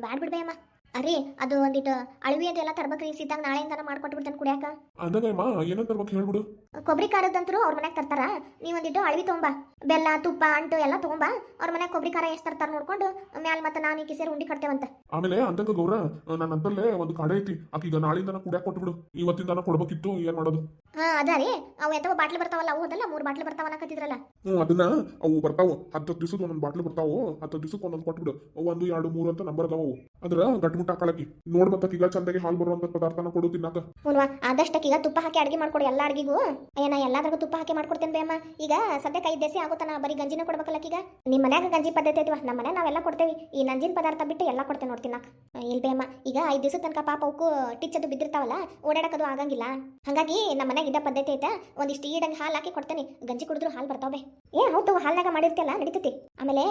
ಬ್ಯಾಡ್ ಬಿಡ್ಬೇಯಮ್ಮ ಅರಿ ಅದು ಒಂದಿಟ್ಟು ಅಳವಿ ಅದೆಲ್ಲ ತರ್ಬೇಕ್ರಿ ಸೀತಾಗ ನಾಳೆಯಿಂದ ಮಾಡ್ಕೊಟ್ಟು ಬಿಡ್ತೇನೆ ಕುಡಿಯಾಕ
ಅಂದಂಗಮ್ಮ ಏನಂತ ತರ್ಬೇಕು ಹೇಳ್ಬಿಡು.
ಕೊಬ್ಬರಿ ಕಾರದಂತರು ಅವ್ರ ಮನೆಗೆ ತರ್ತಾರ. ನೀವು ಒಂದಿಟ್ಟು ಅಳವಿ ತೊಗೊಂಬ. ಬೆಲ್ಲ ತುಪ್ಪ ಅಂಟು ಎಲ್ಲ ತೊಗೊಂಬ. ಅವ್ರ ಮನೆಗೆ ಕೊಬ್ಬರಿ ಖಾರ ಎಷ್ಟು ತರ್ತಾರ ನೋಡ್ಕೊಂಡು ಮ್ಯಾಲ ಮತ್ತೆ ನಾನು ಈ ಕಿಸೇರಿ ಉಂಡಿ ಕಟ್ತೇವಂತ.
ಆಮೇಲೆ ಅಂದಂಗ ಗೌರ ನನ್ನ ಅಂತಲ್ಲೇ ಒಂದು ಕಾಡೆ ಐತಿ. ಆಕೀಗ ನಾಳಿಂದ ಕುಡಿಯಾಕ ಕೊಟ್ಬಿಡು. ಇವತ್ತಿಂದ ಕೊಡ್ಬೇಕಿತ್ತು ಏನ್ ಮಾಡೋದು?
ಹಾ ಅದ ರೀ. ಅವು ಎಂತವ ಬಾಟ್ಲಿ ಬರ್ತಾವಲ್ಲ ಅವು ಅದಲ್ಲ ಮೂರು ಬಾಟ್ಲಿ ಬರ್ತಾವ ಅನ್ನಕತ್ತಿದ್ರಲ್ಲ.
ಹ್ಮ್ ಅದನ್ನ ಅವು ಬರ್ತಾವು. ಹತ್ತು ದಿವಸದ ಒಂದೊಂದು ಬಾಟ್ಲಿ ಬರ್ತಾವು. ಹತ್ತು ದಿವಸಕ್ಕೆ ಒಂದೊಂದು ಕೊಟ್ಬಿಡು. ಒಂದು ಎರಡು ಮೂರು ಅಂತ ನಂಬರ್ ಅದಾವು ಅದ್ರ ಅದ್ರ ಗಟ್ಮುಟ್ಟ ಹಾಕಳಕಿ ನೋಡ್ ಮತ್ತ ಈಗ ಚಂದಾಗಿ ಹಾಲು ಬರುವಂತ ಪದಾರ್ಥನ ಕೊಡು ತಿನ್ನಾಕ.
ಹುನ್ವಾ ಆದಷ್ಟಕ್ಕೀಗ ತುಪ್ಪ ಹಾಕಿ ಅಡಿಗೆ ಮಾಡ್ಕೊಡಿ ಎಲ್ಲ ಅಡಿಗೆಗೂ. ಅಯ್ಯ, ನಾ ಎಲ್ಲಾದ್ರಾಗೂ ತುಪ್ಪ ಹಾಕಿ ಮಾಡ್ಕೊಡ್ತೇನೆ ಬೇಮ್ಮ ಈಗ ಸದ್ಯಕ್ಕೆ ಐದು ದೇಸಿ ಆಗುತ್ತಾನ ಬರೀ ಗಂಜಿನ ಕೊಡ್ಬೇಕಲ್ಲಕೀಗ ನಿಮ್ಮ ಮನ್ಯಾಗ ಗಂಜಿ ಪದ್ಧತಿ ಐತಿವ? ನಮ್ಮ ಮನೆ ನಾವೆಲ್ಲ ಕೊಡ್ತೇವಿ. ಈ ನಂಜಿನ ಪದಾರ್ಥ ಬಿಟ್ಟು ಎಲ್ಲ ಕೊಡ್ತೇವೆ ನೋಡ್ತೀನಿ ಇಲ್ಲಿ ಬೇಮ್ಮ ಈಗ ಐದು ದಿವಸ ತನಕ ಪಾಪ ಅವಕ್ಕೂ ಟಿಚ್ ಅದು ಬಿದ್ದಿರ್ತಾವಲ್ಲ ಓಡಾಡಕದು ಆಗಂಗಿಲ್ಲ. ಹಾಗಾಗಿ ನಮ್ಮ ಮನ್ಯಾಗ ಇದ್ದ ಪದ್ಧತಿ ಐತೆ. ಒಂದಿಷ್ಟು ಈಡಂಗೆ ಹಾಲು ಹಾಕಿ ಕೊಡ್ತೇನೆ. ಗಂಜಿ ಕುಡಿದ್ರು ಹಾಲು ಬರ್ತಾವೆ ಏ, ಹೌದು ಹಾಲ್ನಾಗ ಮಾಡಿರ್ತಿಯಲ್ಲ, ನಡೀತೈತಿ. ಆಮೇಲೆ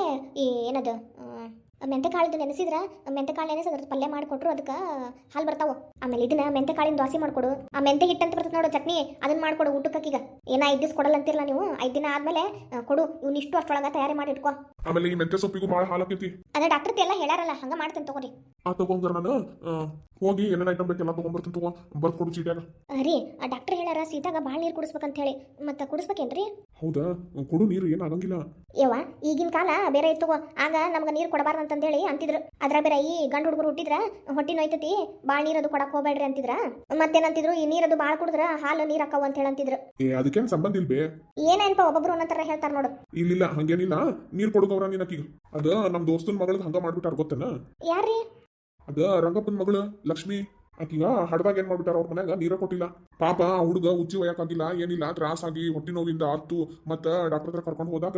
ಈ ಏನದು? ಆ, ಮೆಂತೆಕಾಳಿದು ನೆನೆಸಿದ್ರ ಮೆಂತೆಕಾಳು ನೆನೆಸಿ ಅದ್ರ ಪಲ್ಯ ಮಾಡಿಕೊಟ್ರು ಅದಕ್ಕೆ ಹಾಲು ಬರ್ತಾವೆ. ಆಮೇಲೆ ಇದನ್ನ ಮೆಂತೆಕಾಳಿನ ದೋಸೆ ಮಾಡ್ಕೊಡು. ಆ ಮೆಂತೆ ಹಿಟ್ಟು ಅಂತ ಬರ್ತದೆ ನೋಡು ಚಟ್ನಿ ಅದನ್ನ ಮಾಡ್ಕೊಡು ಈಗ ಏನ ಐದು ದಿವಸ ಕೊಡಲ್ಲ ಅಂತಿರಲ್ಲ ನೀವು ಐದು ದಿನ ಆದ್ಮೇಲೆ ಕೊಡು. ಇವ್ನಿಷ್ಟು ಅಷ್ಟೊಳಗೆ ತಯಾರಿ ಮಾಡಿ ಇಟ್ಕೋ.
ಆಮೇಲೆ ಈ ಮೆಂತ್ಯ ಸೊಪ್ಪಿಗೂ ಬಾಳ ಹಾಲಾಕೈತಿ
ಅದೇ ಡಾಕ್ಟರ್ ಎಲ್ಲ ಹೇಳಾರಲ್ಲ ಹಂಗ ಮಾಡ್ತೇನೆ ತಗೋರಿ.
ಆ ತಗೊಂಡ್ರ ನಾನು ಹೋಗಿ ಏನೇನು ಐಟಮ್ ಬೇಕೆಲ್ಲ ತಗೊಂಡ್ಬರ್ತೀನಿ ತಗೋ ಬರ್ದು ಕೊಡು ಚೀಟ್ಯಾಗ.
ರೀ ಆ ಡಾಕ್ಟರ್ ಹೇಳಾರ ಸೀತಾಗ ಭಾಳ ನೀರು ಕುಡಿಸ್ಬೇಕಂತ ಹೇಳಿ. ಮತ್ತೆ ಕುಡಿಸ್ಬೇಕೇನ್ರಿ?
ಹೌದಾ? ಕೊಡು ನೀರು ಏನು ಆಗಂಗಿಲ್ಲ.
ಯವ್ವ ಈಗಿನ ಕಾಲ ಬೇರೆ ಇತ್ತು ತಗೋ. ಆಗ ನಮ್ಗೆ ನೀರು ಕೊಡಬಾರ್ದು ಅಂತಂದೇಳಿ ಅಂತಿದ್ರು. ಅದ್ರ ಬೇರೆ ಈ ಗಂಡು ಹುಡುಗರು ಹುಟ್ಟಿದ್ರ ಹೊಟ್ಟಿ ನೋಯ್ತತಿ ಭಾಳ ನೀರದು ಕೊಡಕ್ ಹೋಗ್ಬೇಡ್ರಿ ಅಂತಿದ್ರ. ಮತ್ತೇನಂತಿದ್ರು ಈ ನೀರದು ಭಾಳ ಕುಡಿದ್ರ ಹಾಲು ನೀರು ಹಾಕವು ಅಂತ ಹೇಳಂತಿದ್ರು
ಏ ಅದಕ್ಕೇನು ಸಂಬಂಧ ಇಲ್ಬೇ
ಏನೇನಪ್ಪ ಒಬ್ಬೊಬ್ರು ಒಂದೊಂಥರ ಹೇಳ್ತಾರ ನೋಡು.
ಇಲ್ಲಿಲ್ಲ ಹಂಗೇನಿಲ್ಲ. ನೀರು ಕೊಡುಗವ್ರ ನೀನಕೀಗ ಅದ ನಮ್ಮ ದೋಸ್ತನ್ ಮಗಳ್ ಹಂಗ ಮಾಡ್ಬಿಟ್ಟಾರ ಗೊತ್ತೇನ?
ಯಾರ್ರಿ?
ಅದ ರಂಗಪ್ಪನ ಮಗಳು ಲಕ್ಷ್ಮಿ. ಆಕಿಗ ಹಡ್ದಾಗ ಏನ್ ಮಾಡ್ಬಿಟ್ಟಾರ ಅವ್ರ ಮನ್ಯಾಗ? ನೀರ ಕೊಟ್ಟಿಲ್ಲ. ಪಾಪ, ಆ ಹುಡುಗ ಉಚ್ಚಿ ಒಯ್ಯಕ್ಕಾಗಿಲ್ಲ ಏನಿಲ್ಲ ತ್ರಾಸಾಗಿ ಹೊಟ್ಟಿ ನೋವಿಂದ ಆತು ಮತ್ತ ಡಾಕ್ಟರ್ ಹತ್ರ ಕರ್ಕೊಂಡು ಹೋದಾಗ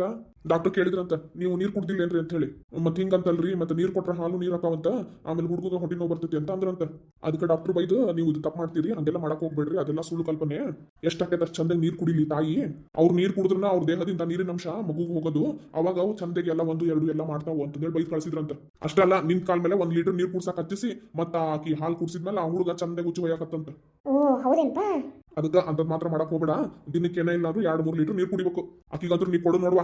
ಡಾಕ್ಟರ್ ಕೇಳಿದ್ರಂತ, ನೀವು ನೀರ್ ಕುಡ್ದಿಲ್ಲೇನ್ರಿ ಅಂತ ಹೇಳಿ. ಮತ್ ಹಿಂಗಂತಲ್ರಿ, ಮತ್ತೆ ನೀರ್ ಕೊಟ್ರ ಹಾಲು ನೀರ್ ಹಾಕಾವಂತ ಆಮೇಲೆ ಹುಡುಗ ಹೊಟ್ಟಿ ನೋವು ಬರ್ತೈತಿ ಅಂತ ಅಂದ್ರಂತ. ಅದಕ್ಕೆ ಡಾಕ್ಟರ್ ಬೈದು, ನೀವು ಇದು ತಪ್ಪು ಮಾಡ್ತೀರಿ, ಹಂಗೆಲ್ಲ ಮಾಡಕ್ ಹೋಗ್ಬೇಡ್ರಿ, ಅದೆಲ್ಲ ಸುಳ್ಳು ಕಲ್ಪನೆ. ಎಷ್ಟಾಕೈತೆ ಅಷ್ಟು ಚಂದಾಗಿ ನೀರ್ ಕುಡಿಲಿ ತಾಯಿ? ಅವ್ರು ನೀರ್ ಕುಡಿದ್ರನ ಅವ್ರ ದೇಹದಿಂದ ನೀರಿನ ಅಂಶ ಮಗುಗೆ ಹೋಗೋದು. ಅವಾಗ ಅವು ಚಂದಗೆ ಎಲ್ಲ ಒಂದು, ಎರಡು ಎಲ್ಲ ಮಾಡ್ತಾವು ಅಂತಂದೇಳಿ ಬೈದ್ ಕಳ್ಸಿದ್ರಂತ. ಅಷ್ಟೇ ಅಲ್ಲ, ನಿನ್ ಕಾಲ್ ಮೇಲೆ ಒಂದ್ ಲೀಟರ್ ನೀರ್ ಕುಡ್ಸಕ್ ಹಚ್ಚಿಸಿ, ಮತ್ತ ಆಕಿ ಹಾಲು ಕುಡ್ಸಿದ್ಮೇಲೆ ಹುಡುಗ ಚಂದ ಉಚ್ಚಿ ಒಯ್ಯಾಕತ್ತಂತ.
ಓ ಹೌದೇನ್ಪ?
ಅದಕ್ಕೆ ಅಂತದ್ ಮಾತ್ರ ಮಾಡಕ್ ಹೋಗ್ಬೇಡ. ದಿನಕ್ಕೆ ಏನೇ ಇಲ್ಲಾದ್ರೂ ಎರಡು ಮೂರು ಲೀಟರ್ ನೀರು ಕುಡಿಬೇಕು. ಆಕಿಗಂತೂ ನೀ ಕೊಡು ನೋಡುವ.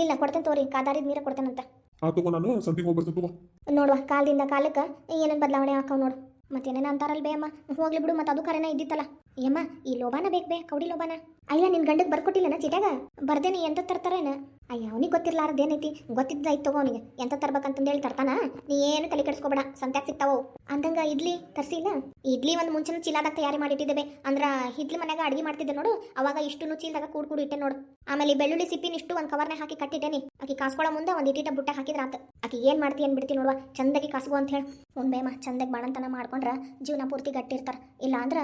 ಇಲ್ಲ ಕೊಡ್ತೇನೆ ತೋರಿ ಕಾದಾರಿದ ನೀರ ಕೊಡ್ತೇನಂತ
ಆ ತಗೋ ನಾನು ಸಂತಿಗೆ ಹೋಗ್ಬರ್ತೇನೆ ತಗೋ.
ನೋಡುವ ಕಾಲದಿಂದ ಕಾಲಕ್ಕೆ ಏನೇನ್ ಬದಲಾವಣೆ ಆಕಾವ್ ನೋಡು. ಮತ್ತೇನೇನ ಅಂತಾರಲ್ಲ ಬೇ ಅಮ್ಮ? ಹೋಗ್ಲಿ ಬಿಡು ಮತ್ತೆ ಅದು ಕರೆನ ಇದ್ದಿತ್ತಲ್ಲ. ಏಮ್ಮ ಈ ಲೋಬಾನ ಬೇಕು ಬೇ ಕೌಡಿ ಲೋಬಾನ. ಅಯ್ಯ ನಿನ್ ಗಂಡಗ್ ಬರ್ಕೊಟ್ಟಿಲ್ಲನ ಚಿಟ್ಯಾಗ? ಬರ್ದೇನಿ ಎಂತ ತರ್ತಾರೇನ? ಅಯ್ಯ, ಅವನಿಗೆ ಗೊತ್ತಿರ್ಲಾರ್ದೇನೈತಿ ಗೊತ್ತಿದ್ದಾಯ್ತು ತಗೋ ಅವನಿಗೆ. ಎಂತ ತರ್ಬೇಕಂತಂದೇಳಿ ತರ್ತಾನ? ನೀ ಏನು ತಲೆ ಕೆಡಿಸ್ಕೊಬೇಡ, ಸಂತ್ಯಾಗ ಸಿಗ್ತಾವೋ? ಅಂದಂಗ ಇಡ್ಲಿ ತರ್ಸಿಲ್ಲ ಇಡ್ಲಿ ಒಂದು ಮುಂಚಿನ ಚೀಲದಾಗ ತಯಾರಿ ಮಾಡಿಟ್ಟಿದ್ದೇವೆ. ಅಂದ್ರ ಹಿದ್ಲಿ ಮನ್ಯಾಗ ಅಡಿಗೆ ಮಾಡ್ತಿದ್ದೆ ನೋಡು, ಅವಾಗ ಇಷ್ಟು ಚೀಲದಾಗ ಕೂಡ್ ಕೂಡಿ ಇಟ್ಟೆ ನೋಡು. ಆಮೇಲೆ ಬೆಳ್ಳುಳ್ಳಿ ಸಿಪ್ಪಿನ ಇಷ್ಟು ಒಂದು ಕವರ್ನ ಹಾಕಿ ಕಟ್ಟಿಟ್ಟೇನಿ ಆಕಿ ಕಾಸ್ಕೊಳ್ಳೋ ಮುಂದೆ ಒಂದು ಇಟ್ಟಿಟ ಬುಟ್ಟ ಹಾಕಿದ್ರ ಆತ. ಆಕಿ ಏನ್ ಮಾಡ್ತಿ ಅನ್ಬಿಡ್ತೀನಿ ಬಿಡ್ತಿ ನೋಡುವ, ಚಂದಾಗಿ ಕಾಸ್ಗು ಅಂತ ಹೇಳಿ. ಒಂದ್ ಬೇಮ, ಚಂದಾಗಿ ಬಾಣಂತನ ಮಾಡ್ಕೊಂಡ್ರ ಜೀವನ ಪೂರ್ತಿ ಗಟ್ಟಿರ್ತಾರ. ಇಲ್ಲ ಅಂದ್ರ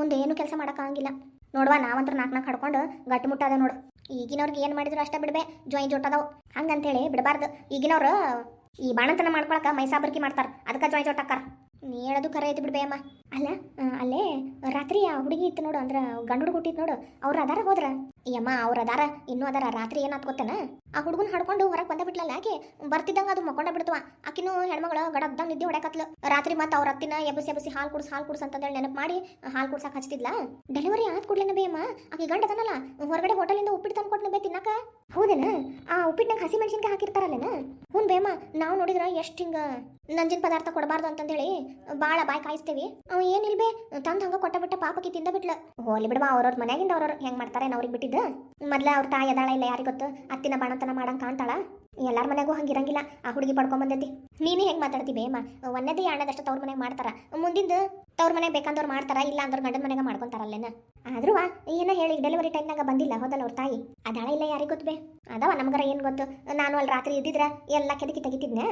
ಮುಂದೆ ಏನು ಕೆಲಸ ಆಗಂಗಿಲ್ಲ. ನೋಡುವ, ನಾವಂತ್ರ ನಾಲ್ಕು ನಾಲ್ಕು ಹಡ್ಕೊಂಡು ಗಟ್ಟಿ ಅದ ನೋಡು. ಈಗಿನವ್ರಿಗೆ ಏನು ಮಾಡಿದ್ರು ಅಷ್ಟ ಬಿಡ್ಬೇ ಜೊಯ್ ಜೊಟ್ಟದವು ಹಂಗಂತೇಳಿ ಬಿಡಬಾರ್ದು. ಈಗಿನವ್ರು ಈ ಬಾಣಂತನ ಮಾಡ್ಕೊಳಕ ಮೈಸಾಬರ್ಕಿ ಮಾಡ್ತಾರೆ. ಅದಕ್ಕೆ ಜೊಯ್ ಜೊಟ್ಟಾಕಾರ ನೀ ಹೇಳೋದು ಖರೆ ಐತಿ ಬಿಡ್ಬೇ ಅಮ್ಮ. ಅಲ್ಲ ಅಲ್ಲೇ ರಾತ್ರಿ ಆ ಹುಡುಗಿ ಇತ್ತು ನೋಡು, ಅಂದ್ರೆ ಗಂಡು ಹುಡುಗ ಹುಟ್ಟಿತ್ತು ನೋಡು. ಅವ್ರು ಅದಾರ ಹೋದ್ರ? ಅಮ್ಮ, ಅವ್ರ ಅದಾರ, ಇನ್ನೂ ಅದಾರ, ರಾತ್ರಿ ಏನಾತ್ ಗೊತ್ತೇನ? ಆ ಹುಡುಗನ ಹಡ್ಕೊಂಡು ಹೊರಗೆ ಬಂದ ಬಿಟ್ಲಲ್ಲ ಯಾಕೆ ಬರ್ತಿದ್ದಂಗ ಅದು ಮಕ್ಕೊಂಡ ಬಿಡ್ತವ. ಆಕಿನೂ ಹೆಣ್ಮಗಳು ಗಡಗ್ದಂಗ ನಿದ್ದೆ ಹೊಡ್ಯಾಕತ್ಲು. ರಾತ್ರಿ ಮತ್ತೆ ಅವ್ರ ಅತ್ತಿನ ಎಬ್ಬಸಿ ಎಬ್ಬಸಿ ಹಾಲು ಕುಡ್ಸ್ ಹಾಲು ಕುಡ್ಸ್ ಅಂತಂದೇಳಿ ನೆನಪು ಮಾಡಿ, ಹಾಲು ಕುಡ್ಸಕ್ ಹಚ್ತಿದ್ಲ? ಡೆಲಿವರಿ ಆದ ಕೂಡ್ಲೇನ ಬೇಯಮ್ಮ ಆಕಿ ಗಂಡ ಅದನಲ್ಲ, ಹೊರಗಡೆ ಹೋಟೆಲಿಂದ ಉಪ್ಪಿಟ್ಟು ತಂದು ಕೊಟ್ಟು ಬೇ ತಿನ್ನಕ? ಹೌದೇನ? ಆ ಉಪ್ಪಿಟ್ನಾಗ ಹಸಿ ಮೆಣಸಿನ್ಕಾಯಿ ಹಾಕಿರ್ತಾರಲ್ಲೇನ? ಹ್ಞೂ ಬೇಯಮ್ಮ ನಾವು ನೋಡಿದ್ರ ಎಷ್ಟು ಹಿಂಗ ನಂಜಿನ ಪದಾರ್ಥ ಕೊಡಬಾರ್ದು ಅಂತಂದೇಳಿ ಭಾಳ ಬಾಯ್ ಕಾಯಿಸ್ತೇವಿ. ಅವ ಏನಿಲ್ಬೇ ತಂದು ಹಂಗ ಕೊಟ್ಟ ಬಿಟ್ಟ ಪಾಪಕಿ ತಿಂದ ಬಿಟ್ಲ. ಹೋಲಿ ಬಿಡವಾ, ಅವ್ರವ್ರ ಮನ್ಯಾಗಿಂದ ಅವ್ರವ್ರು ಹೆಂಗ್ ಮಾಡ್ತಾರೆ ಅವ್ರಿಗೆ ಬಿಟ್ಟಿದ್ದ ಮೊದ್ಲ ಅವ್ರ ತಾಯಿ ಅದಾಳ ಇಲ್ಲ ಯಾರಿಗ್ ಗೊತ್ತು? ಅತ್ತಿನ ಬಾಣತನ ಮಾಡಂಗ್ ಕಾಣ್ತಾಳ. ಎಲ್ಲಾರ ಮನೆಗೂ ಹಂಗಿರಂಗಿಲ್ಲ ಆ ಹುಡುಗಿ ಪಡ್ಕೊಂಡ್ ಬಂದೈತಿ ನೀನೇ ಹೆಂಗ್ ಮಾತಾಡ್ತಿ ಬೇಮ? ಒಂದೇದೇ ಆಣದಷ್ಟ ತವ್ರ ಮನೆಗೆ ಮಾಡ್ತಾರ. ಮುಂದಿಂದ ತವ್ರ ಮನೆಗೆ ಬೇಕಂದವ್ರು ಮಾಡ್ತಾರ, ಇಲ್ಲ ಅಂದ್ರೆ ಗಂಡನ ಮನೆಗೆ ಮಾಡ್ಕೊಂತಾರಲ್ಲೇನ ಆದ್ರೂ ಏನೋ ಹೇಳಿ ಡೆಲಿವರಿ ಟೈಮ್ನಾಗ ಬಂದಿಲ್ಲ ಹೋದಲ್ಲ ಅವ್ರ ತಾಯಿ. ಅದಾಳ ಇಲ್ಲ ಯಾರಿಗ್ ಗೊತ್ತು ಬೇ? ಅದಾವ ನಮ್ಗರ ಏನ್ ಗೊತ್ತು? ನಾನು ಅಲ್ಲಿ ರಾತ್ರಿ ಇದ್ದಿದ್ರ ಎಲ್ಲ ಕೆದಕಿ ತೆಗಿತಿದ್ನೆ?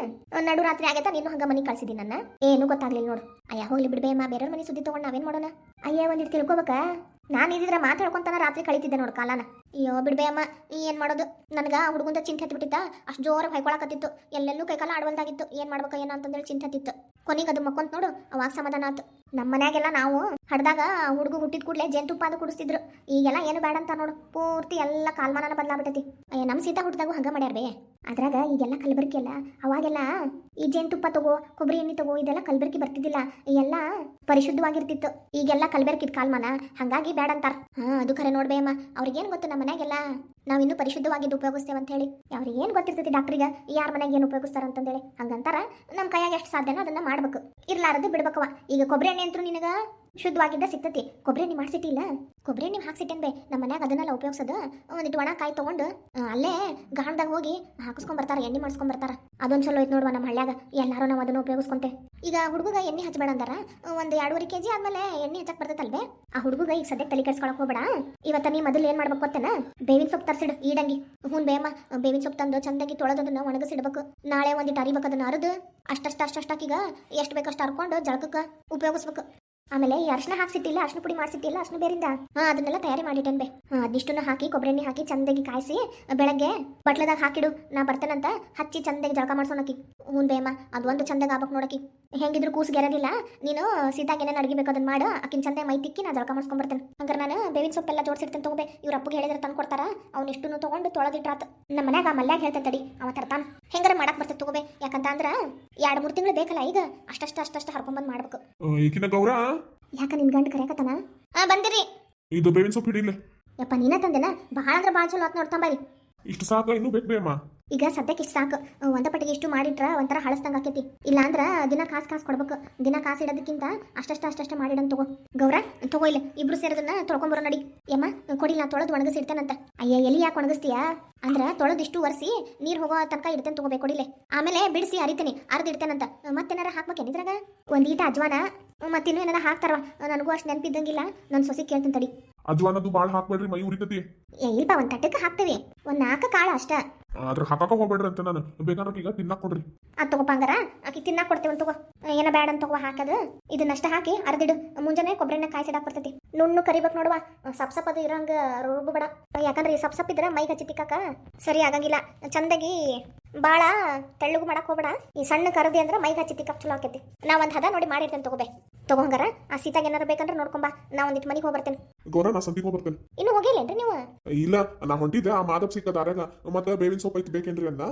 ನಡು ರಾತ್ರಿ ಆಗೈತ ನೀನು ಹಂಗ ಮನೆಗೆ ಕಳ್ಸಿದಿ ನನ್ನ? ಏನು ಗೊತ್ತಾಗ್ಲಿಲ್ಲ ನೋಡು. ಅಯ್ಯ, ಹೋಗ್ಲಿ ಬಿಡ್ಬೇಮ ಬೇರೆಯವ್ರ ಮನೆ ಸುದ್ದಿ ತಗೊಂಡು ನಾವೇನ್ ಮಾಡೋಣ? ಅಯ್ಯ ಒಂದಿಟ್ಟು ತಿಳ್ಕೊಬೇಕ? ನಾನು ಇದ್ರೆ ಮಾತಾಡ್ಕೊಂತಾನ ರಾತ್ರಿ ಕಳಿತಿದ್ದೆ ನೋಡು ಕಾಲನ. ಅಯ್ಯೋ ಬಿಡ್ಬೇ ಅಮ್ಮ ಏನು ಮಾಡೋದು? ನನಗೆ ಆ ಹುಡುಗಂದ ಚಿಂತೆ ಹತ್ತಿಬಿಟ್ಟಿತ್ತ ಅಷ್ಟು ಜೋರಾಗಿ ಹೈಕೊಳಕತ್ತಿತ್ತು ಎಲ್ಲೆಲ್ಲೂ ಕೈಕಾಲ ಆಡ್ವಲ್ದಾಗಿತ್ತು. ಏನು ಮಾಡ್ಬೇಕು, ಏನೋ ಅಂತಂದೇಳಿ ಚಿಂತೆ ಹತ್ತಿತ್ತು. ಕೊನೆಗೆ ಅದು ಮಕ್ಕೊಂತ ನೋಡು, ಅವಾಗ ಸಮಾಧಾನ ಆತು. ನಮ್ಮ ಮನ್ಯಾಗೆಲ್ಲ ನಾವು ಹಡ್ದಾಗ ಹುಡುಗ ಹುಟ್ಟಿದ ಕೂಡಲೇ ಜೇನುತುಪ್ಪ ಅದು ಕುಡಿಸ್ತಿದ್ರು. ಈಗೆಲ್ಲ ಏನು ಬೇಡ ಅಂತ ನೋಡು, ಪೂರ್ತಿ ಎಲ್ಲ ಕಾಲ್ಮಾನ ಬದಲಾಗ್ಬಿಟ್ಟೈತಿ ಅಯ್ಯ ನಮ್ಮ ಸೀತಾ ಹುಟ್ಟಿದಾಗೂ ಹಂಗ ಮಾಡ್ಯಾರ ಬೇ. ಅದ್ರಾಗ ಈಗೆಲ್ಲ ಕಲಬೆರಕೆ ಅಲ್ಲ ಅವಾಗೆಲ್ಲ ಈ ಜೇನುತುಪ್ಪ ತಗೋ ಕೊಬ್ಬರಿ ಎಣ್ಣೆ ತಗೋ, ಇದೆಲ್ಲ ಕಲಬೆರಕೆ ಬರ್ತಿದ್ದಿಲ್ಲ. ಎಲ್ಲ ಪರಿಶುದ್ಧವಾಗಿರ್ತಿತ್ತು. ಈಗೆಲ್ಲ ಕಲಬೆರಕಿದ್ ಕಾಲ್ಮಾನ ಹಂಗಾಗಿ ಬೇಡ ಅಂತಾರ ಹಾ, ಅದು ಖರೆ ನೋಡ್ಬೇಯಮ್ಮ ಅವ್ರಿಗೇನು ಗೊತ್ತು ನಮ್ಮ ಮನ್ಯಾಗೆಲ್ಲ? ನಾವ್ ಇನ್ನೂ ಪರಿಶುದ್ಧವಾಗಿದ್ದು ಉಪಯೋಗಿಸ್ತೇವೆ ಅಂತ ಹೇಳಿ. ಅವ್ರಿಗೆ ಏನು ಗೊತ್ತಿರ್ತೈತಿ ಡಾಕ್ಟ್ರಿಗೆ ಯಾರ ಮನೆಗೆ ಏನು ಉಪಯೋಗಿಸ್ತಾರ ಅಂತಂದೇಳಿ. ಹಂಗಂತಾರ ನಮ್ಮ ಕೈಯಾಗ ಎಷ್ಟು ಸಾಧ್ಯನೋ ಅದನ್ನ ಮಾಡ್ಬೇಕು. ಇರ್ಲಾರದು ಬಿಡ್ಬೇಕವ ಈಗ ಕೊಬ್ಬರಿ ಎಣ್ಣೆ ಅಂತೂ ನಿನಗ? ಶುದ್ಧವಾಗಿದ್ದ ಸಿಗ್ತತಿ. ಕೊಬ್ಬರಿ ಎಣ್ಣೆ ಮಾಡ್ಸಿಟ್ಟಿಲ್ಲ ಕೊಬ್ಬರಿ ಎಣ್ಣೆ ಹಾಕ್ಸಿಟ್ಟೇನ್ ಬೇ ನಮ್ಮ ಮನ್ಯಾಗ ಅದನ್ನೆಲ್ಲ ಉಪಯೋಗಿಸೋದು. ಒಂದಿಟ್ಟು ಒಣ ಕಾಯಿ ತೊಗೊಂಡು ಅಲ್ಲೇ ಗಾಣದಾಗ ಹೋಗಿ ಹಾಕಿಸ್ಕೊಂಡ್ ಬರ್ತಾರ, ಎಣ್ಣೆ ಮಾಡ್ಸ್ಕೊಂಬರ್ತಾರ ಅದೊಂದು ಚಲೋ ಐತೆ ನೋಡುವ ನಮ್ಮ ಹಳ್ಳ್ಯಾಗ, ಎಲ್ಲರೂ ನಾವು ಅದನ್ನು ಉಪಯೋಗಿಸ್ಕೊಂತೆ. ಈಗ ಹುಡುಗ ಎಣ್ಣೆ ಹಚ್ಚಬೇಡ ಅಂದಾರ? ಒಂದು ಎರಡೂವರೆ ಕೆಜಿ ಆದ್ಮೇಲೆ ಎಣ್ಣೆ ಹಚ್ಚಕ್ ಬರ್ತೈತಲ್ವೇ? ಆ ಹುಡುಗ ಈಗ ಸದ್ಯಕ್ಕೆ ತಲೆ ಕೆಡ್ಸ್ಕೊಳಕ್ ಹೋಗ್ಬೇಡ. ಇವತ್ತ ನೀ ಮೊದಲು ಏನ್ ಮಾಡ್ಬೇಕು ಗೊತ್ತೇನ? ಬೇವಿನ ಸೊಪ್ಪು ತರ್ಸಿಡು, ಈಡಂಗಿ. ಹ್ಞೂ ಬೇಮ್ಮ ಬೇವಿನ ಸೊಪ್ಪು ತಂದು ಚಂದಾಗಿ ತೊಳೆದದನ್ನ ಒಣಗಿಸಿಡ್ಬೇಕು. ನಾಳೆ ಒಂದಿಟ್ಟು ಅರಿಬೇಕು ಅದನ್ನ ಅರದು, ಅಷ್ಟಷ್ಟು ಅಷ್ಟಷ್ಟಾಕೀಗ ಎಷ್ಟು ಬೇಕಷ್ಟು ಹರ್ಕೊಂಡು ಜಳಕಕ್ಕೆ ಉಪಯೋಗಿಸ್ಬೇಕು. ಆಮೇಲೆ ಈ ಅರ್ಶನ ಹಾಕ್ಸಿಟ್ಟಿಲ್ಲ, ಅರ್ಶನ ಪುಡಿ ಮಾಡ್ಸಿಟ್ಟಿಲ್ಲ, ಅರ್ಶನ ಬೇರಿಂದ. ಹಾ, ಅದನ್ನೆಲ್ಲ ತಯಾರಿ ಮಾಡಿಟ್ಟೇನ್ ಬೇ. ಅದಿಷ್ಟನ್ನ ಹಾಕಿ ಕೊಬ್ಬರಿ ಹಾಕಿ ಚಂದಾಗಿ ಕಾಯಿಸಿ, ಬೆಳಗ್ಗೆ ಬಟ್ಲದಾಗ ಹಾಕಿಡು, ನಾ ಬರ್ತೇನಂತ ಹಚ್ಚಿ ಚಂದಾಗಿ ಜಳಕ ಮಾಡ್ಸೋಣಕಿ. ಹ್ಞೂ ಬೇಮ್ಮ ಅದೊಂದು ಚಂದಾಗ ಆಗ್ಬೇಕು ನೋಡಕಿ. ಹೆಂಗಿದ್ರು ಕೂಸು ಗೆರದಿಲ್ಲ. ನೀನು ಸೀತಾಗ ಏನೇನು ಅಡಿಗೆ ಬೇಕು ಅದನ್ನ ಮಾಡು. ಅಕ್ಕಿನ ಚಂದ ಮೈ ತಿಕ್ಕಿ ನಾ ಜಳಕ ಮಾಡ್ಸ್ಕೊಂಡ್ ಬರ್ತೇನೆ ಹಂಗಾರೆ ನಾನು ಬೇವಿನ ಸೊಪ್ಪೆಲ್ಲ ಜೋಡಿಸಿರ್ತೇನೆ ತಗೋಬೇ. ಇವ್ರ ಅಪ್ಪಗೆ ಹೇಳಿದ್ರೆ ತಂದು ಕೊಡ್ತಾರ? ಅವ್ನ ಇಷ್ಟನ್ನು ತಗೊಂಡು ತೊಳೆದಿಟ್ರಾತ. ನಮ್ಮ ಮನ್ಯಾಗ ಮಲ್ಯಾಗ ಹೇಳ್ತೇನೆ ತಡಿ. ಅವ ತರ್ತಾನ. ಹೆಂಗಾರ ಮಾಡಕ್ ಬರ್ತೈತೆ ತಗೋಬೇ. ಯಾಕಂತ ಅಂದ್ರ ಎರಡು ಮೂರು ತಿಂಗಳು ಬೇಕಲ್ಲ ಈಗ. ಅಷ್ಟಷ್ಟು ಅಷ್ಟಷ್ಟು ಹರ್ಕೊಂಬಂದು ಮಾಡ್ಬೇಕು.
ಈಕಿನ ಗೌರ?
ಯಾಕ ನಿನ್ ಗಂಡ ಕರೆಯಕತ್ತಾನ ಹಾ ಬಂದಿರಿ.
ಇದು ಬೇವಿನ ಸೊಪ್ಪು ಹಿಡಿಲ್ಲ
ಯಪ್ಪ ನೀನ ತಂದೆನ? ಭಾಳ ಅಂದ್ರೆ ಭಾಳ ಚಲೋ ಆತ್ ನೋಡ್ತಂಬರಿ
ಇಷ್ಟು ಸಾಕ ಇನ್ನೂ ಬೇಕು ಬೇಯಮ್ಮ
ಈಗ ಸದ್ಯಕ್ಕೆ ಇಷ್ಟು ಸಾಕು. ಒಂದ ಪಟ್ಟಿಗೆ ಇಷ್ಟು ಮಾಡಿಟ್ರ ಒಂಥರ ಹಳಸ್ದಂಗ ಆಕೈತಿ. ಇಲ್ಲಾಂದ್ರ ದಿನ ಕಾಸು ಕಾಸು ಕೊಡ್ಬೇಕು. ದಿನ ಕಾಸು ಇಡೋದಕ್ಕಿಂತ ಅಷ್ಟಷ್ಟ ಅಷ್ಟಷ್ಟ ಮಾಡಿಡನ್ ತಗೋ. ಗೌರ ತಗೋ ಇಲ್ಲ. ಇಬ್ರು ಸೇರೋದನ್ನ ತೊಳ್ಕೊಂಬರೋ ನಡಿ. ಯಮ್ಮ ಕೊಡಿಲ್ಲ ನಾ ತೊಳೆದು ಒಣಗಿಸಿಡ್ತೇನಂತ. ಅಯ್ಯ ಎಲ್ಲಿ ಯಾಕೆ ಒಣಗಿಸ್ತೀಯಾ? ಅಂದ್ರ ತೊಳೆದು ಇಷ್ಟು ಒರೆಸಿ ನೀರ್ ಹೋಗೋ ತನಕ ಇಡ್ತೇನೆ ತಗೋಬೇಕು ಕೊಡಿಲೆ ಆಮೇಲೆ ಬಿಡಿಸಿ ಅರಿತೇನೆ ಅರ್ದು ಇಡ್ತೇನಂತ ಮತ್ತೇನಾರ ಹಾಕ್ಬೇಕೇನು ಇದ್ರಾಗ ಒಂದ್ ಈಟ ಅಜ್ವಾನ ಮತ್ತಿನ್ನೂ ಏನಾರ ಹಾಕ್ತಾರವ ನನಗೂ ಅಷ್ಟು ನೆನಪಿದ್ದಂಗಿಲ್ಲ. ನನ್ನ ಸೊಸಿ ಕೇಳ್ತೀನಿ ತಡಿ.
ಅಜ್ವಾನದು ಭಾಳ ಹಾಕ್ಬೇಡ್ರಿ ಮೈ ಉರಿತತಿ.
ಏ ಇಲ್ಪ ಒಂದ್ ತಟ್ಟಕ್ಕೆ ಹಾಕ್ತೇವೆ. ಒಂದ್ ನಾಲ್ಕು ಕಾಳು ಅಷ್ಟ.
ಅದ್ರ ಹಾಕಾಕ ಹೋಗ್ಬೇಡ್ರಿ ಅಂತ ನಾನು. ಬೇಕಾದ್ರೆ ಈಗ ತಿನ್ನಾಕ್ ಕೊಡ್ರಿ.
ಅದ್ ತಗೋಪ ಹಂಗಾರ ಆಕಿ ತಿನ್ನಾಕ ಕೊಡ್ತೇವೆ ತಗೋ. ಏನ ಬ್ಯಾಡ ಅಂತ ತಗೋ ಹಾಕದು. ಇದನ್ನಷ್ಟ ಹಾಕಿ ಅರ್ದಿಡು. ಮುಂಜಾನೆ ಕೊಬ್ಬರಿನ ಕಾಯಿಸಿಡಾಕ್ ಬರ್ತೈತಿ. ನುಣ್ಣು ಕರಿಬೇಕು ನೋಡುವ. ಸಪ್ ಸಪ್ ಅದು ಇರಂಗ ರುಬ್ಬು ಬೇಡ. ಯಾಕಂದ್ರೆ ಈ ಸಪ್ ಸಪ್ ಇದ್ರೆ ಮೈಗೆ ಹಚ್ಚಿ ತಿಕ್ಕಾಕ ಸರಿ ಆಗಂಗಿಲ್ಲ. ಚಂದಾಗಿ ಬಾಳ ತೆಳ್ಳಗೂ ಮಾಡಕ್ ಹೋಗ್ಬೇಡ. ಈ ಸಣ್ಣ ಕರದಿ ಅಂದ್ರೆ ಮೈಗೆ ಹಚ್ಚಿ ಚಲೋ ಆಕೈತಿ. ನಾ ಒಂದ್ ಹದ ನೋಡಿ ಮಾಡಿರ್ತೇನೆ ತಗೋಬೇ ತಗೋ ಹಂಗಾರ. ಆ ಸೀತಾಗ ಏನಾರ ಬೇಕಂದ್ರೆ ನೋಡ್ಕೊಂಬಾ ನಾ ಒಂದಿಟ್ಟು ಮನೆಗೆ ಹೋಗ್ಬರ್ತೇನೆ
ಗೌರ ನಾ ಸಂತಿಗೆ ಹೋಗ್ಬರ್ತೇನೆ
ಇನ್ನು ಹೋಗಿಲ್ಲೇನ್ರಿ ನೀವು?
ಇಲ್ಲ ನಾ ಹೊಂಟಿದ್ದೆ ಆ ಮಾದಪ್ ಸಿಕ್ಕ ದಾರ್ಯಾಗ ಮತ್ತೆ ಬೇವಿನ ಸೊಪ್ಪು ಐತಿ ಬೇಕೇನ್ರಿ ಅನ್ನ?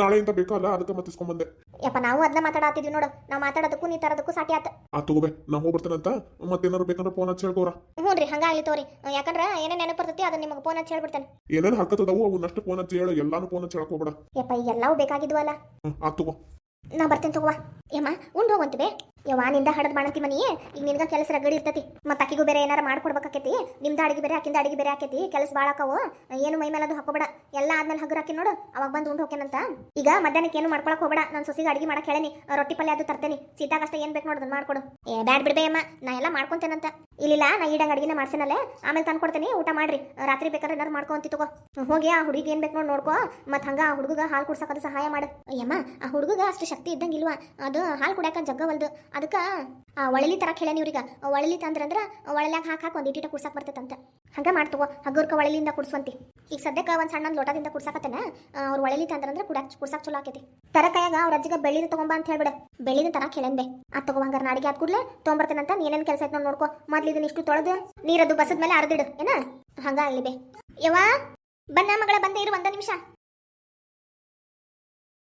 ನಾಳೆಯಿಂದ ಬೇಕಲ್ಲ ಅದಕ್ಕೆ ಮತ್ತೆ ಇಸ್ಕೊಂಬಂದೆ
ಯಪ್ಪ ನಾವು ಅದನ್ನ ಮಾತಾಡತ್ತಿದ್ವಿ ನೋಡು. ನಾವು ಮಾತಾಡೋದಕ್ಕೂ ನೀ ತರೋದಕ್ಕೂ ಸಾಟಿ ಆತ.
ಆ ತಗೋಬೆ. ನಾ ಹೋಗ್ಬರ್ತೇನಂತ ಮತ್ತೇನಾರು ಬೇಕಂದ್ರೆ ಫೋನ್ ಹಚ್ಚಿ ಹೇಳ್ಕೋರ
ಹ್ಞೂ ರೀ ಹಂಗಾಗ್ಲಿ ತೋರಿ. ಯಾಕಂದ್ರೆ ಏನೇನು ನೆನಪು ಬರ್ತೈತಿ ಅದನ್ನ ನಿಮಗೆ ಫೋನ್ ಹಚ್ಚಿ ಹೇಳ್ಬಿಡ್ತೇನೆ.
ಏನೇನು ಹರ್ಕತ್ತದವು ಅವನ್ನಷ್ಟು ಫೋನ್ ಹಚ್ಚಿ ಹೇಳು. ಎಲ್ಲಾನು ಫೋನ್ ಹಚ್ಚಿ ಹೇಳ್ಕೋಬೇಡ.
ಯಪ್ಪ ಎಲ್ಲವೂ ಬೇಕಾಗಿದ್ವಲ್ಲ.
ಆ ತಗೋ.
ನಾ ಬರ್ತೇನೆ ತಗೋವಾ ಯಮ್ಮ ಉಂಡು ಹೋಗಂತೀವಿ ಯವ್ವ, ನಿಂದ ಹಡದ್ ಮಾಡಂತಿ ಮನಿ, ಈಗ ನಿನ್ಗ ಕೆಲಸ ರಗಡಿ ಇರ್ತತಿ. ಮತ್ತೆ ಅಕ್ಕಿಗೂ ಬೇರೆ ಏನಾರ ಮಾಡ್ಕೊಡ್ಬೇಕಾಕೈತಿ. ನಿಮ್ದ ಅಡಿಗೆ ಬೇರೆ, ಅಕ್ಕಿಂದ ಅಡಿಗೆ ಬೇರೆ ಆಕೈತಿ. ಕೆಲಸ ಭಾಳ ಏನು ಮೈ ಮೇಲೆ ಅದು ಹಾಕೋಬೇಡ. ಎಲ್ಲ ಆದ್ಮೇಲೆ ಹಗುರ ಹಾಕಿ ನೋಡು. ಅವಾಗ ಬಂದು ಉಂಡು ಹೋಗ್ಯಾನಂತ ಈಗ ಮಧ್ಯಾಹ್ನಕ್ಕೆ ಏನು ಮಾಡ್ಕೊಳಕ್ ಹೋಗಬೇಡ. ನಾನು ಸೊಸಿಗೆ ಅಡಿಗೆ ಮಾಡಕ್ ಹೇಳೇನಿ. ರೊಟ್ಟಿ ಪಲ್ಯ ಅದು ತರ್ತೇನೆ. ಸೀತಾಗ ಅಷ್ಟೇ ಏನ್ ಬೇಕು ನೋಡು ಮಾಡ್ಕೊಡು. ಏ, ಬ್ಯಾಡ್ ಬಿಡ್ಬೇ ಅಮ್ಮ. ನಾ ಎಲ್ಲ ಮಾಡ್ಕೊಂತೇನಂತ. ಇಲ್ಲಿಲ್ಲ, ನಾ ಈಡಂಗ ಅಡಿಗೆನ ಮಾಡ್ಸೇನಲ್ಲೇ. ಆಮೇಲೆ ತಂದು ಕೊಡ್ತೇನೆ. ಊಟ ಮಾಡ್ರಿ. ರಾತ್ರಿ ಬೇಕಾದ್ರೆ ಏನಾರು ಮಾಡ್ಕೊಂತಿ ತಗೋ. ಹೋಗಿ ಆ ಹುಡುಗಿ ಏನ್ ಬೇಕು ನೋಡಿ ನೋಡ್ಕೋ. ಮತ್ ಹಂಗ ಆ ಹುಡುಗ ಹಾಲು ಕುಡ್ಸಕ್ ಅದು ಸಹಾಯ ಮಾಡು. ಅಯ್ಯಮ್ಮ ಆ ಹುಡುಗ ಅಷ್ಟು ಶಕ್ತಿ ಇದ್ದಂಗಿಲ್ವಾ ಅದು ಹಾಲು ಕುಡಿಯಾಕ ಜಗ್ಗವಲ್ದು ಅದಕ್ಕ ಒಳಲಿ ತರ ಕೇಳೇನಿ ಇವ್ರಿಗೆ? ಒಳಲಿ ತಂದ್ರಂದ್ರೆ ಒಳಲ್ಯಾಗ ಹಾಕಿ ಹಾಕಿ ಒಂದು ಇಟ್ಟಿಟ ಕುಡ್ಸಕ್ ಬರ್ತೈತಂತ. ಹಂಗೆ ಮಾಡ್ತವ ಹಗ್ಗರ್ಕ ಒಳಲಿಂದ ಕುಡ್ಸುವಂತಿ. ಈಗ ಸದ್ಯಕ್ಕೆ ಒಂದು ಸಣ್ಣ ಲೋಟದಿಂದ ಕುಡ್ಸಾಕತ್ತೇನೆ? ಅವ್ರ ಒಳಲಿ ತಂದ್ರಂದ್ರ ಕುಡಾಕ್ ಕುಡ್ಸಕ್ ಚಲೋ ಆಕೈತಿ. ತರ ಕೈಯಾಗ ಅವ್ರ ಅಜ್ಜಿಗ ಬೆಳ್ಳಿನ ತಗೊಂಬ ಅಂತ ಹೇಳ್ಬಿಡ. ಬೆಳ್ಳಿನ ತರ ಕೇಳೇನ್ ಆ ತಗೋ ಹಂಗಾರ ನಾಡಿಗೆ ಆದ್ ಕೂಡ್ಲೆ ಅಂತ ನೀನೇನ್ ಕೆಲಸ ಐತ್ ನೋಡ್ಕೊ ನೋಡ್ಕೋ. ಮೊದ್ಲು ಇದನ್ನ ಇಷ್ಟು ತೊಳೆದು ನೀರದು ಬಸದ ಮೇಲೆ ಅರ್ದಿಡು ಏನ? ಹಂಗ ಅಲ್ಲಿ ಬೇ. ಯವ್ವ, ಬನ್ನ ಮಗಳ, ಬಂದೆ ಇರು ಒಂದ ನಿಮಿಷ.